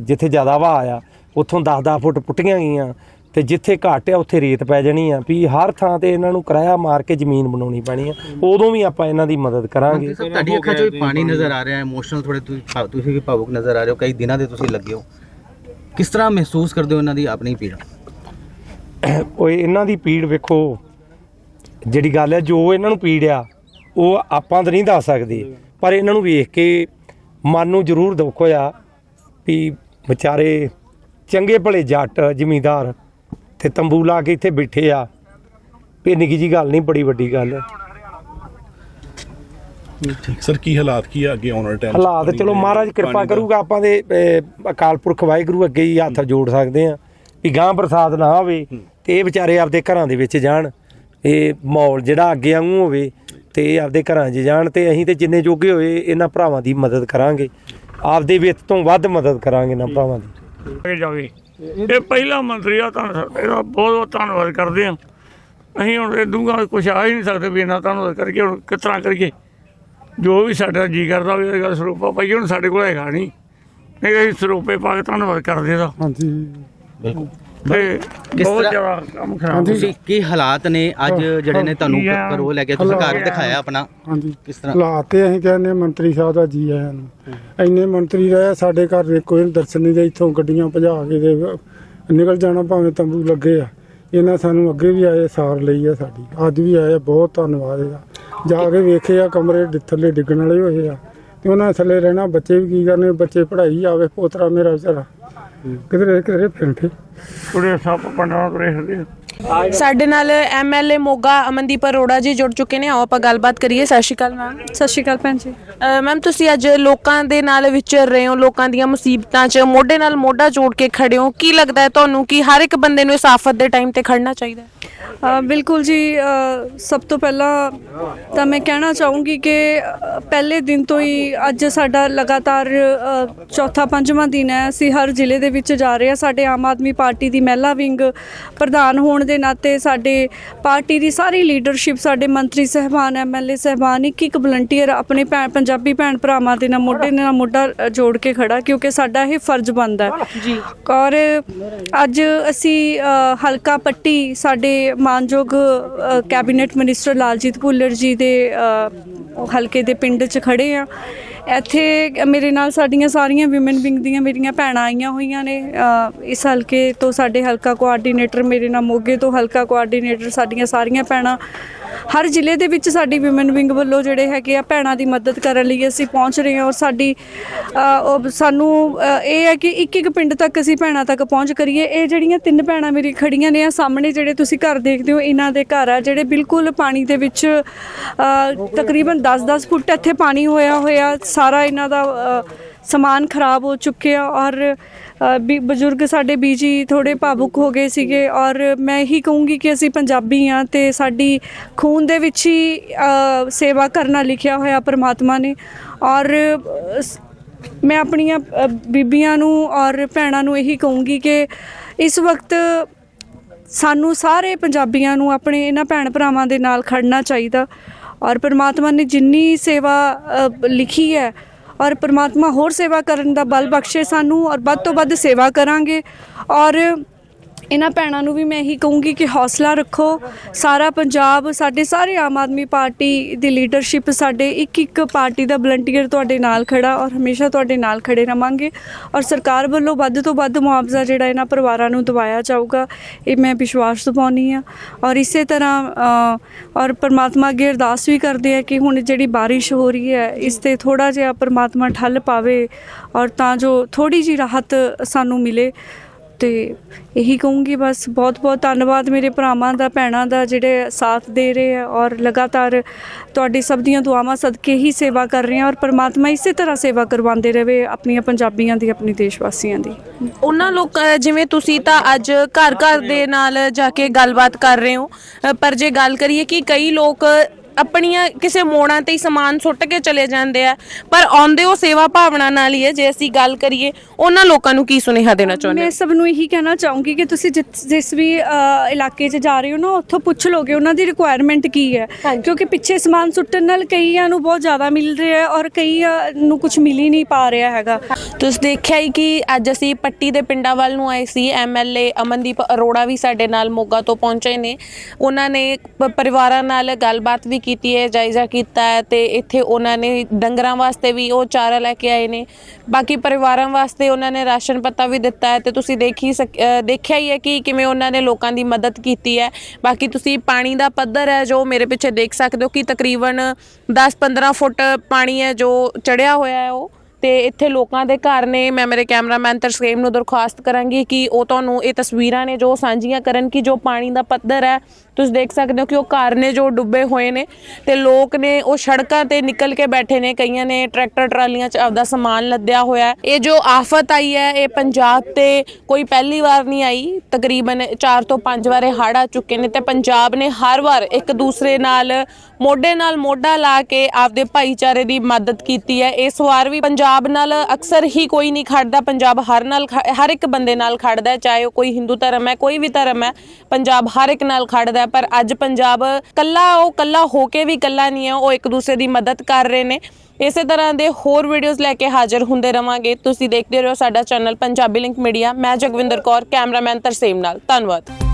J: ਜਿੱਥੇ ਜ਼ਿਆਦਾ ਵਹਾ ਆ, ਉੱਥੋਂ 10-10 ਫੁੱਟ ਪੁੱਟੀਆਂ ਗਈਆਂ ਤੇ ਜਿੱਥੇ ਘੱਟ ਆ ਉੱਥੇ ਰੇਤ ਪੈ ਜਾਣੀ ਆ। ਵੀ ਹਰ ਥਾਂ ਤੇ ਇਹਨਾਂ ਨੂੰ ਕਿਰਾਇਆ ਮਾਰ ਕੇ ਜ਼ਮੀਨ ਬਣਾਉਣੀ ਪੈਣੀ ਆ। ਉਦੋਂ ਵੀ ਆਪਾਂ ਇਹਨਾਂ ਦੀ ਮਦਦ ਕਰਾਂਗੇ।
F: ਸਰ ਤੁਹਾਡੀ ਅੱਖਾਂ 'ਚੋਂ ਵੀ ਪਾਣੀ ਨਜ਼ਰ ਆ ਰਿਹਾ ਹੈ ਇਮੋਸ਼ਨਲ ਥੋੜੇ ਤੁਸੀਂ ਵੀ ਭਾਵੁਕ ਨਜ਼ਰ ਆ ਰਹੇ ਹੋ ਕਈ ਦਿਨਾਂ ਦੇ ਤੁਸੀਂ ਲੱਗੇ ਹੋ। ਕਿਸ ਤਰ੍ਹਾਂ ਮਹਿਸੂਸ ਕਰਦੇ ਹੋ ਇਹਨਾਂ ਦੀ ਆਪਣੀ ਪੀੜਾ?
J: ਓਏ ਇਹਨਾਂ ਦੀ ਪੀੜ ਵੇਖੋ। ਜਿਹੜੀ ਗੱਲ ਹੈ ਜੋ ਇਹਨਾਂ ਨੂੰ ਪੀੜ ਆ ਉਹ ਆਪਾਂ ਤਾਂ ਨਹੀਂ ਦੱਸ ਸਕਦੇ। ਪਰ ਇਹਨਾਂ ਨੂੰ ਵੇਖ ਕੇ ਮਨ ਨੂੰ ਜ਼ਰੂਰ ਦੁੱਖ ਹੋਇਆ ਵੀ ਵਿਚਾਰੇ ਚੰਗੇ ਭਲੇ ਜੱਟ ਜ਼ਿਮੀਂਦਾਰ ਤੇ ਤੰਬੂ ਲਾ ਕੇ ਇੱਥੇ ਬੈਠੇ ਆ। ਵੀ ਨਿੱਕੀ ਜੀ ਗੱਲ ਨਹੀਂ ਬੜੀ ਵੱਡੀ ਗੱਲ। ਹੈ
K: ਸਰ ਕੀ ਹਾਲਾਤ ਕੀ ਆ ਅੱਗੇ ਆਉਣ ਵਾਲੇ ਟਾਈਮ
J: ਹਾਲਾਤ ਚਲੋ ਮਹਾਰਾਜ ਕਿਰਪਾ ਕਰੂਗਾ ਆਪਾਂ ਦੇ ਅਕਾਲ ਪੁਰਖ ਵਾਹਿਗੁਰੂ ਅੱਗੇ ਹੀ ਹੱਥ ਜੋੜ ਸਕਦੇ ਆ ਵੀ ਗਾਂ ਬਰਸਾਤ ਨਾ ਹੋਵੇ ਤੇ ਇਹ ਵਿਚਾਰੇ ਆਪਦੇ ਘਰਾਂ ਦੇ ਵਿੱਚ ਜਾਣ ਇਹ ਮਾਹੌਲ ਜਿਹੜਾ ਅੱਗੇ ਵਾਂਗੂ ਹੋਵੇ ਤੇ ਇਹ ਆਪਦੇ ਘਰਾਂ 'ਚ ਜਾਣ ਤੇ ਅਸੀਂ ਤੇ ਜਿੰਨੇ ਜੋਗੇ ਹੋਏ ਇਹਨਾਂ ਭਰਾਵਾਂ ਦੀ ਮਦਦ ਕਰਾਂਗੇ। ਆਪਦੇ ਵਿੱਤ ਤੋਂ ਵੱਧ ਮਦਦ ਕਰਾਂਗੇ ਇਹਨਾਂ ਭਰਾਵਾਂ ਦੀ।
L: ਅੱਗੇ ਜਾਵੇ ਇਹ ਪਹਿਲਾ ਮੰਤਰੀ ਆ ਤਾਂ ਇਹਦਾ ਬਹੁਤ ਬਹੁਤ ਧੰਨਵਾਦ ਕਰਦੇ ਆ ਅਸੀਂ ਹੁਣ ਇਹ ਦੂੰਗਾ ਕੁਛ ਆ ਹੀ ਨਹੀਂ ਸਕਦੇ ਵੀ ਇਹਨਾਂ ਧੰਨਵਾਦ ਕਰਕੇ ਹੁਣ ਕਿਸ ਤਰ੍ਹਾਂ ਕਰੀਏ। ਜੋ ਵੀ ਸਾਡਾ ਜੀ ਕਰਦਾ ਵੀ ਇਹ ਗੱਲ ਸਰੂਪਾ ਪਾਈਏ ਹੁਣ ਸਾਡੇ ਕੋਲ ਹੈਗਾ ਨਹੀਂ। ਨਹੀਂ ਅਸੀਂ ਸਰੂਪੇ ਪਾ ਕੇ ਧੰਨਵਾਦ ਕਰਦੇ ਦਾ
M: ਹਾਂਜੀ।
F: ਬਿਲਕੁਲ।
L: ਤੇ
F: ਕਿਸ
L: ਬਹੁਤ
F: ਤਰ੍ਹਾਂ-
L: ਜ਼ਿਆਦਾ ਕੰਮ ਖਰਾਬ
F: ਤੁਸੀਂ ਕੀ ਹਾਲਾਤ ਨੇ ਅੱਜ ਜਿਹੜੇ ਨੇ ਤੁਹਾਨੂੰ
L: ਕੀ ਆ?
F: ਘਰੋਂ ਲੈ ਕੇ ਤੁਸੀਂ ਘਰ ਦਿਖਾਇਆ ਆਪਣਾ?
M: ਹਾਂਜੀ।
F: ਕਿਸ ਤਰ੍ਹਾਂ?
M: ਹਾਲਾਤ ਤੇ ਅਸੀਂ ਕਹਿੰਦੇ ਮੰਤਰੀ ਸਾਹਿਬ ਦਾ ਜੀ ਆਇਆਂ ਨੂੰ। ਇੰਨੇ ਮੰਤਰੀ ਰਹੇ ਸਾਡੇ ਘਰ ਦੇ ਕੋਈ ਦਰਸ਼ਨ ਨਹੀਂ ਦੇ ਇੱਥੋਂ ਗੱਡੀਆਂ ਭਜਾ ਕੇ ਦੇ ਨਿਕਲ ਜਾਣਾ ਭਾਵੇਂ ਤੰਬੂ ਲੱਗੇ ਆ। ਇਹਨਾਂ ਸਾਨੂੰ ਅੱਗੇ ਵੀ ਆਏ ਸਾਰ ਲਈ ਆ ਸਾਡੀ। ਅੱਜ ਵੀ ਆਏ ਬਹੁਤ ਧੰਨਵਾਦ ਇਹਦਾ। ਜਾ ਕੇ ਵੇਖੇ ਆ ਕਮਰੇ ਥੱਲੇ ਡਿੱਗਣ ਵਾਲੇ ਹੋਏ ਆ। ਤੇ ਉਹਨਾਂ ਥੱਲੇ ਰਹਿਣਾ ਬੱਚੇ ਵੀ ਕੀ ਕਰਨੇ ਬੱਚੇ ਪੜ੍ਹਾਈ ਆਵੇ ਪੋਤਰਾ ਮੇਰਾ ਵਿਚਾਰਾ। ਕਿਧਰੇ ਕਿਧਰੇ ਫਿਰਦੇ
L: ਕੁੜੇ ਸੱਪ ਪੰਡਾਂ ਤੁਰੇ ਫਿਰਦੇ ਆ।
A: ਸਾਡੇ ਨਾਲ ਐਮਐਲਏ ਮੋਗਾ ਅਮਨਦੀਪ ਅਰੋੜਾ ਜੀ ਜੁੜ ਚੁੱਕੇ ਨੇ। ਆਓ ਆਪਾਂ ਗੱਲਬਾਤ ਕਰੀਏ। ਸਤਿ ਸ਼੍ਰੀ ਅਕਾਲ ਮੈਮ
E: ਸਤਿ ਸ਼੍ਰੀ ਅਕਾਲ ਭੈਣ ਜੀ।
A: ਮੈਮ ਤੁਸੀਂ ਅੱਜ ਲੋਕਾਂ ਦੇ ਨਾਲ ਵਿਚਰ ਰਹੇ ਹੋ ਲੋਕਾਂ ਦੀਆਂ ਮੁਸੀਬਤਾਂ 'ਚ। ਮੋਢੇ ਨਾਲ ਮੋਢਾ ਜੋੜ ਕੇ ਖੜੇ ਹੋ। ਕੀ ਲੱਗਦਾ ਹੈ ਤੁਹਾਨੂੰ ਕਿ ਹਰ ਇੱਕ ਬੰਦੇ ਨੂੰ ਇਸ ਆਫਤ ਦੇ ਟਾਈਮ ਤੇ ਖੜਨਾ ਚਾਹੀਦਾ ਹੈ?
E: ਬਿਲਕੁਲ ਜੀ ਸਭ ਤੋਂ ਪਹਿਲਾਂ ਤਾਂ ਮੈਂ ਕਹਿਣਾ ਚਾਹੂੰਗੀ ਕਿ ਪਹਿਲੇ ਦਿਨ ਤੋਂ ਹੀ ਅੱਜ ਸਾਡਾ ਲਗਾਤਾਰ ਚੌਥਾ ਪੰਜਵਾਂ ਦਿਨ ਹੈ। ਅਸੀਂ ਹਰ ਜ਼ਿਲ੍ਹੇ ਦੇ ਵਿੱਚ ਜਾ ਰਹੇ ਹਾਂ। ਸਾਡੇ ਆਮ ਆਦਮੀ ਪਾਰਟੀ ਦੀ ਮਹਿਲਾ ਵਿੰਗ ਪ੍ਰਧਾਨ ਹੋਣ ਦੇ ਨਾਤੇ ਸਾਡੇ ਪਾਰਟੀ ਦੀ ਸਾਰੀ ਲੀਡਰਸ਼ਿਪ ਸਾਡੇ ਮੰਤਰੀ ਸਹਿਬਾਨ ਐਮਐਲਏ ਸਹਿਬਾਨ ਇੱਕ ਇੱਕ ਵਲੰਟੀਅਰ ਆਪਣੇ ਭੈਣ ਪੰਜਾਬੀ ਭੈਣ ਭਰਾਵਾਂ ਦੇ ਨਾਲ ਮੋਢੇ ਨਾਲ ਮੋਢਾ ਜੋੜ ਕੇ ਖੜਾ ਕਿਉਂਕਿ ਸਾਡਾ ਇਹ ਫਰਜ਼ ਬਣਦਾ ਹੈ। ਜੀ। ਔਰ ਅੱਜ ਅਸੀਂ ਹਲਕਾ ਪੱਟੀ ਸਾਡੇ ਮਾਨਯੋਗ ਕੈਬਨਿਟ ਮਿਨਿਸਟਰ ਲਾਲਜੀਤ ਭੁੱਲਰ ਜੀ ਦੇ ਹਲਕੇ ਦੇ ਪਿੰਡ 'ਚ ਖੜੇ ਆ ਇੱਥੇ ਮੇਰੇ ਨਾਲ ਸਾਡੀਆਂ ਸਾਰੀਆਂ ਵਿਮਨ ਵਿੰਗ ਦੀਆਂ ਮੇਰੀਆਂ ਭੈਣਾਂ ਆਈਆਂ ਹੋਈਆਂ ਨੇ ਇਸ ਹਲਕੇ ਤੋਂ ਸਾਡੇ ਹਲਕਾ ਕੋਆਰਡੀਨੇਟਰ ਮੇਰੇ ਨਾਲ ਮੋਗੇ ਤੋਂ ਹਲਕਾ ਕੋਆਰਡੀਨੇਟਰ ਸਾਡੀਆਂ ਸਾਰੀਆਂ ਭੈਣਾਂ ਹਰ ਜ਼ਿਲ੍ਹੇ ਦੇ ਵਿੱਚ ਸਾਡੀ ਵਿਮਨ ਵਿੰਗ ਵੱਲੋਂ ਜਿਹੜੇ ਹੈਗੇ ਆ ਭੈਣਾਂ ਦੀ ਮਦਦ ਕਰਨ ਲਈ ਅਸੀਂ ਪਹੁੰਚ ਰਹੇ ਹਾਂ ਔਰ ਸਾਡੀ ਸਾਨੂੰ ਇਹ ਹੈ ਕਿ ਇੱਕ ਇੱਕ ਪਿੰਡ ਤੱਕ ਅਸੀਂ ਭੈਣਾਂ ਤੱਕ ਪਹੁੰਚ ਕਰੀਏ। ਇਹ ਜਿਹੜੀਆਂ ਤਿੰਨ ਭੈਣਾਂ ਮੇਰੀ ਖੜੀਆਂ ਨੇ ਆ, ਸਾਹਮਣੇ ਜਿਹੜੇ ਤੁਸੀਂ ਘਰ ਦੇਖਦੇ ਹੋ, ਇਹਨਾਂ ਦੇ ਘਰ ਆ, ਜਿਹੜੇ ਬਿਲਕੁਲ ਪਾਣੀ ਦੇ ਵਿੱਚ ਤਕਰੀਬਨ 10-10 ਫੁੱਟ ਇੱਥੇ ਪਾਣੀ ਹੋਇਆ ਹੋਇਆ, ਸਾਰਾ ਇਹਨਾਂ ਦਾ ਸਮਾਨ ਖਰਾਬ ਹੋ ਚੁੱਕਿਆ ਔਰ ਅ, ਬਜ਼ੁਰਗ ਸਾਡੇ ਬੀਜੀ ਥੋੜੇ ਭਾਵੁਕ ਹੋ ਗਏ ਸੀਗੇ ਔਰ ਮੈਂ ਇਹੀ ਕਹੂੰਗੀ ਕਿ ਅਸੀਂ ਪੰਜਾਬੀ ਆ ਤੇ ਸਾਡੀ ਖੂਨ ਦੇ ਵਿੱਚ ਹੀ ਸੇਵਾ ਕਰਨਾ ਲਿਖਿਆ ਹੋਇਆ ਪਰਮਾਤਮਾ ਨੇ ਔਰ ਮੈਂ ਆਪਣੀਆਂ ਬੀਬੀਆਂ ਨੂੰ ਔਰ ਭੈਣਾਂ ਨੂੰ ਇਹੀ ਕਹੂੰਗੀ ਕਿ ਇਸ ਵਕਤ ਸਾਨੂੰ ਸਾਰੇ ਪੰਜਾਬੀਆਂ ਨੂੰ ਆਪਣੇ ਇਹਨਾਂ ਭੈਣ ਭਰਾਵਾਂ ਦੇ ਨਾਲ ਖੜਨਾ ਚਾਹੀਦਾ ਔਰ ਪਰਮਾਤਮਾ ਨੇ ਜਿੰਨੀ ਸੇਵਾ ਲਿਖੀ ਹੈ ਔਰ ਪ੍ਰਮਾਤਮਾ ਹੋਰ ਸੇਵਾ ਕਰਨ ਦਾ ਬਲ ਬਖਸ਼ੇ ਸਾਨੂੰ ਔਰ ਵੱਧ ਤੋਂ ਵੱਧ ਸੇਵਾ ਕਰਾਂਗੇ ਔਰ ਇਹਨਾਂ ਭੈਣਾਂ ਨੂੰ ਵੀ ਮੈਂ ਇਹੀ ਕਹੂੰਗੀ ਕਿ ਹੌਸਲਾ ਰੱਖੋ। ਸਾਰਾ ਪੰਜਾਬ, ਸਾਡੇ ਸਾਰੇ ਆਮ ਆਦਮੀ ਪਾਰਟੀ ਦੀ ਲੀਡਰਸ਼ਿਪ ਸਾਡੇ ਇੱਕ ਇੱਕ ਪਾਰਟੀ ਦਾ ਵਲੰਟੀਅਰ ਤੁਹਾਡੇ ਨਾਲ ਖੜਾ ਔਰ ਹਮੇਸ਼ਾ ਤੁਹਾਡੇ ਨਾਲ ਖੜੇ ਰਵਾਂਗੇ। ਔਰ ਸਰਕਾਰ ਵੱਲੋਂ ਵੱਧ ਤੋਂ ਵੱਧ ਮੁਆਵਜ਼ਾ ਜਿਹੜਾ ਇਹਨਾਂ ਪਰਿਵਾਰਾਂ ਨੂੰ ਦਵਾਇਆ ਜਾਊਗਾ, ਇਹ ਮੈਂ ਵਿਸ਼ਵਾਸ ਦਿਵਾਉਂਦੀ ਆ ਔਰ ਇਸੇ ਤਰ੍ਹਾਂ ਔਰ ਪਰਮਾਤਮਾ ਅੱਗੇ ਅਰਦਾਸ ਵੀ ਕਰਦੇ ਆ ਕਿ ਹੁਣ ਜਿਹੜੀ ਬਾਰਿਸ਼ ਹੋ ਰਹੀ ਹੈ, ਇਸ ਤੇ ਥੋੜਾ ਜਿਹਾ ਪਰਮਾਤਮਾ ਠੱਲ ਪਾਵੇ ਔਰ ਤਾਂ ਜੋ ਥੋੜੀ ਜੀ ਰਾਹਤ ਸਾਨੂੰ ਮਿਲੇ। ਤੇ ਇਹੀ ਕਹੂੰਗੀ ਬਸ ਬਹੁਤ ਬਹੁਤ ਧੰਨਵਾਦ ਮੇਰੇ ਭਰਾਵਾਂ ਦਾ, ਭੈਣਾਂ ਦਾ ਜਿਹੜੇ ਸਾਥ ਦੇ ਰਹੇ ਆ ਔਰ ਲਗਾਤਾਰ ਤੁਹਾਡੀ ਸਭ ਦੀਆਂ ਦੁਆਵਾਂ ਸਦਕੇ ਹੀ ਸੇਵਾ ਕਰ ਰਹੇ ਆ ਔਰ ਪਰਮਾਤਮਾ ਇਸੇ ਤਰ੍ਹਾਂ ਸੇਵਾ ਕਰਵਾਉਂਦੇ ਰਹੇ ਆਪਣੀਆਂ ਪੰਜਾਬੀਆਂ ਦੀ, ਆਪਣੇ ਦੇਸ਼ ਵਾਸੀਆਂ ਦੀ।
A: ਉਹਨਾਂ ਲੋਕ, ਜਿਵੇਂ ਤੁਸੀਂ ਤਾਂ ਅੱਜ ਘਰ ਘਰ ਦੇ ਨਾਲ ਜਾ ਕੇ ਗੱਲਬਾਤ ਕਰ ਰਹੇ ਹੋ ਪਰ ਜੇ ਗੱਲ ਕਰੀਏ ਕਿ ਕਈ ਲੋਕ ਆਪਣੀਆਂ ਕਿਸੇ ਮੋੜਾਂ ਤੇ ਹੀ ਸਮਾਨ ਸੁੱਟ ਕੇ ਚਲੇ ਜਾਂਦੇ ਆ। ਪਰ ਆਉਂਦੇ ਉਹ ਸੇਵਾ ਭਾਵਨਾ ਨਾਲ ਹੀ ਹੈ ਜੇ ਅਸੀਂ ਗੱਲ ਕਰੀਏ ਉਹਨਾਂ ਲੋਕਾਂ ਨੂੰ ਕੀ ਸੁਨੇਹਾ ਦੇਣਾ ਚਾਹੁੰਦੇ
E: ਮੈਂ
A: ਹੋ
E: ਸਭ ਨੂੰ ਇਹੀ ਕਹਿਣਾ ਚਾਹੂੰਗੀ ਕਿ ਤੁਸੀਂ ਜਿਸ ਜਿਸ ਵੀ ਅ, ਇਲਾਕੇ 'ਚ ਜਾ ਰਹੇ ਹੋ ਨਾ ਉੱਥੋਂ ਪੁੱਛ ਲੋਗੇ ਉਹਨਾਂ ਦੀ ਰਿਕੁਆਇਰਮੈਂਟ ਕੀ ਹੈ। ਕਿਉਂਕਿ ਪਿੱਛੇ ਸਮਾਨ ਸੁੱਟਣ ਨਾਲ ਕਈਆਂ ਨੂੰ ਬਹੁਤ ਜ਼ਿਆਦਾ ਮਿਲ ਰਿਹਾ ਹੈ ਔਰ ਕਈਆਂ ਨੂੰ ਕੁਝ ਮਿਲ ਹੀ ਨਹੀਂ ਪਾ ਰਿਹਾ ਹੈਗਾ।
A: ਤੁਸੀਂ ਦੇਖਿਆ ਹੀ ਕਿ ਅੱਜ ਅਸੀਂ ਪੱਟੀ ਦੇ ਪਿੰਡਾਂ ਵੱਲ ਨੂੰ ਆਏ ਸੀ। ਐਮਐਲਏ ਅਮਨਦੀਪ ਅਰੋੜਾ ਵੀ ਸਾਡੇ ਨਾਲ ਮੋਗਾ ਤੋਂ ਪਹੁੰਚੇ ਨੇ। ਉਹਨਾਂ ਨੇ ਪ- ਪਰਿਵਾਰਾਂ ਨਾਲ ਗੱਲਬਾਤ ਵੀ ਕੀਤੀ ਹੈ ਜਾਇਜ਼ਾ ਕੀਤਾ ਹੈ ਤੇ ਇੱਥੇ ਉਹਨਾਂ ਨੇ ਡੰਗਰਾਂ ਵਾਸਤੇ ਵੀ ਉਹ ਚਾਰਾ ਲੈ ਕੇ ਆਏ ਨੇ। ਬਾਕੀ ਪਰਿਵਾਰਾਂ ਵਾਸਤੇ ਉਹਨਾਂ ਨੇ ਰਾਸ਼ਨ ਪੱਤਾ ਵੀ ਦਿੱਤਾ ਹੈ ਤੇ ਤੁਸੀਂ ਦੇਖੀ ਸਕ- ਅ, ਦੇਖਿਆ ਹੀ ਹੈ ਕਿ ਕਿਵੇਂ ਉਹਨਾਂ ਨੇ ਲੋਕਾਂ ਦੀ ਮਦਦ ਕੀਤੀ ਹੈ। ਬਾਕੀ ਤੁਸੀਂ ਪਾਣੀ ਦਾ ਪੱਧਰ ਹੈ ਜੋ ਮੇਰੇ ਪਿੱਛੇ ਦੇਖ ਸਕਦੇ ਹੋ ਕਿ ਤਕਰੀਬਨ 10-15 ਫੁੱਟ ਪਾਣੀ ਹੈ ਜੋ ਚੜਿਆ ਹੋਇਆ ਹੈ ਉਹ। ਤੇ ਇੱਥੇ ਲੋਕਾਂ ਦੇ ਘਰ ਨੇ, ਮੈਂ ਮੇਰੇ ਕੈਮਰਾਮੈਨ ਤਰਸੇਮ ਨੂੰ ਦਰਖਾਸਤ ਕਰਾਂਗੀ ਕਿ ਉਹ ਤੁਹਾਨੂੰ ਇਹ ਤਸਵੀਰਾਂ ਨੇ ਜੋ ਸਾਂਝੀਆਂ ਕਰਨ ਕਿ ਜੋ ਪਾਣੀ ਦਾ ਪੱਧਰ ਹੈ ਤੁਸੀਂ ਦੇਖ ਸਕਦੇ ਹੋ ਕਿ ਉਹ ਘਰ ਨੇ ਜੋ ਡੁੱਬੇ ਹੋਏ ਨੇ ਤੇ ਲੋਕ ਨੇ ਉਹ ਸੜਕਾਂ ਤੇ ਨਿਕਲ ਕੇ ਬੈਠੇ ਨੇ, ਕਈਆਂ ਨੇ ਟਰੈਕਟਰ ਟਰਾਲੀਆਂ 'ਚ ਆਪਦਾ ਸਮਾਨ ਲੱਦਿਆ ਹੋਇਆ ਇਹ ਜੋ ਆਫਤ ਆਈ ਹੈ, ਇਹ ਪੰਜਾਬ ਤੇ ਕੋਈ ਪਹਿਲੀ ਵਾਰ ਨਹੀਂ ਆਈ। ਤਕਰੀਬਨ 4 ਤੋਂ 5 ਵਾਰ ਇਹ ਹੜ੍ਹ ਆ ਚੁੱਕੇ ਨੇ ਤੇ ਪੰਜਾਬ ਨੇ ਹਰ ਵਾਰ ਇੱਕ ਦੂਸਰੇ ਨਾਲ, ਮੋਢੇ ਨਾਲ ਮੋਢਾ ਲਾ ਕੇ ਆਪਦੇ ਭਾਈਚਾਰੇ ਦੀ ਮਦਦ ਕੀਤੀ ਹੈ। ਇਸ ਵਾਰ ਵੀ ਪੰਜਾਬ ਨਾਲ ਅਕਸਰ ਹੀ ਕੋਈ ਨਹੀਂ ਖੜਦਾ। ਪੰਜਾਬ ਹਰ ਨਾਲ ਖ- ਹਰ ਇੱਕ ਬੰਦੇ ਨਾਲ ਖੜਦਾ ਚਾਹੇ ਉਹ ਕੋਈ ਹਿੰਦੂ ਧਰਮ ਹੈ, ਕੋਈ ਵੀ ਧਰਮ ਹੈ, ਪੰਜਾਬ ਹਰ ਇੱਕ ਨਾਲ ਖੜਦਾ ਪਰ ਅੱਜ ਪੰਜਾਬ ਕੱਲਾ ਉਹ ਕੱਲਾ ਹੋ ਕੇ ਵੀ ਕੱਲਾ ਨਹੀਂ ਹੈ, ਉਹ ਇੱਕ ਦੂਸਰੇ ਦੀ ਮਦਦ ਕਰ ਰਹੇ ਨੇ। ਇਸੇ ਤਰ੍ਹਾਂ ਦੇ ਹੋਰ ਵੀਡੀਓਜ਼ ਲੈ ਕੇ ਹਾਜ਼ਰ ਹੁੰਦੇ ਰਵਾਂਗੇ। ਤੁਸੀਂ ਦੇਖਦੇ ਰਹੋ ਸਾਡਾ ਚੈਨਲ ਪੰਜਾਬੀ ਲਿੰਕ ਮੀਡੀਆ ਮੈਂ ਜਗਵਿੰਦਰ ਕੌਰ ਕੈਮਰਾਮੈਨ ਤਰਸੇਮ ਨਾਲ। ਧੰਨਵਾਦ।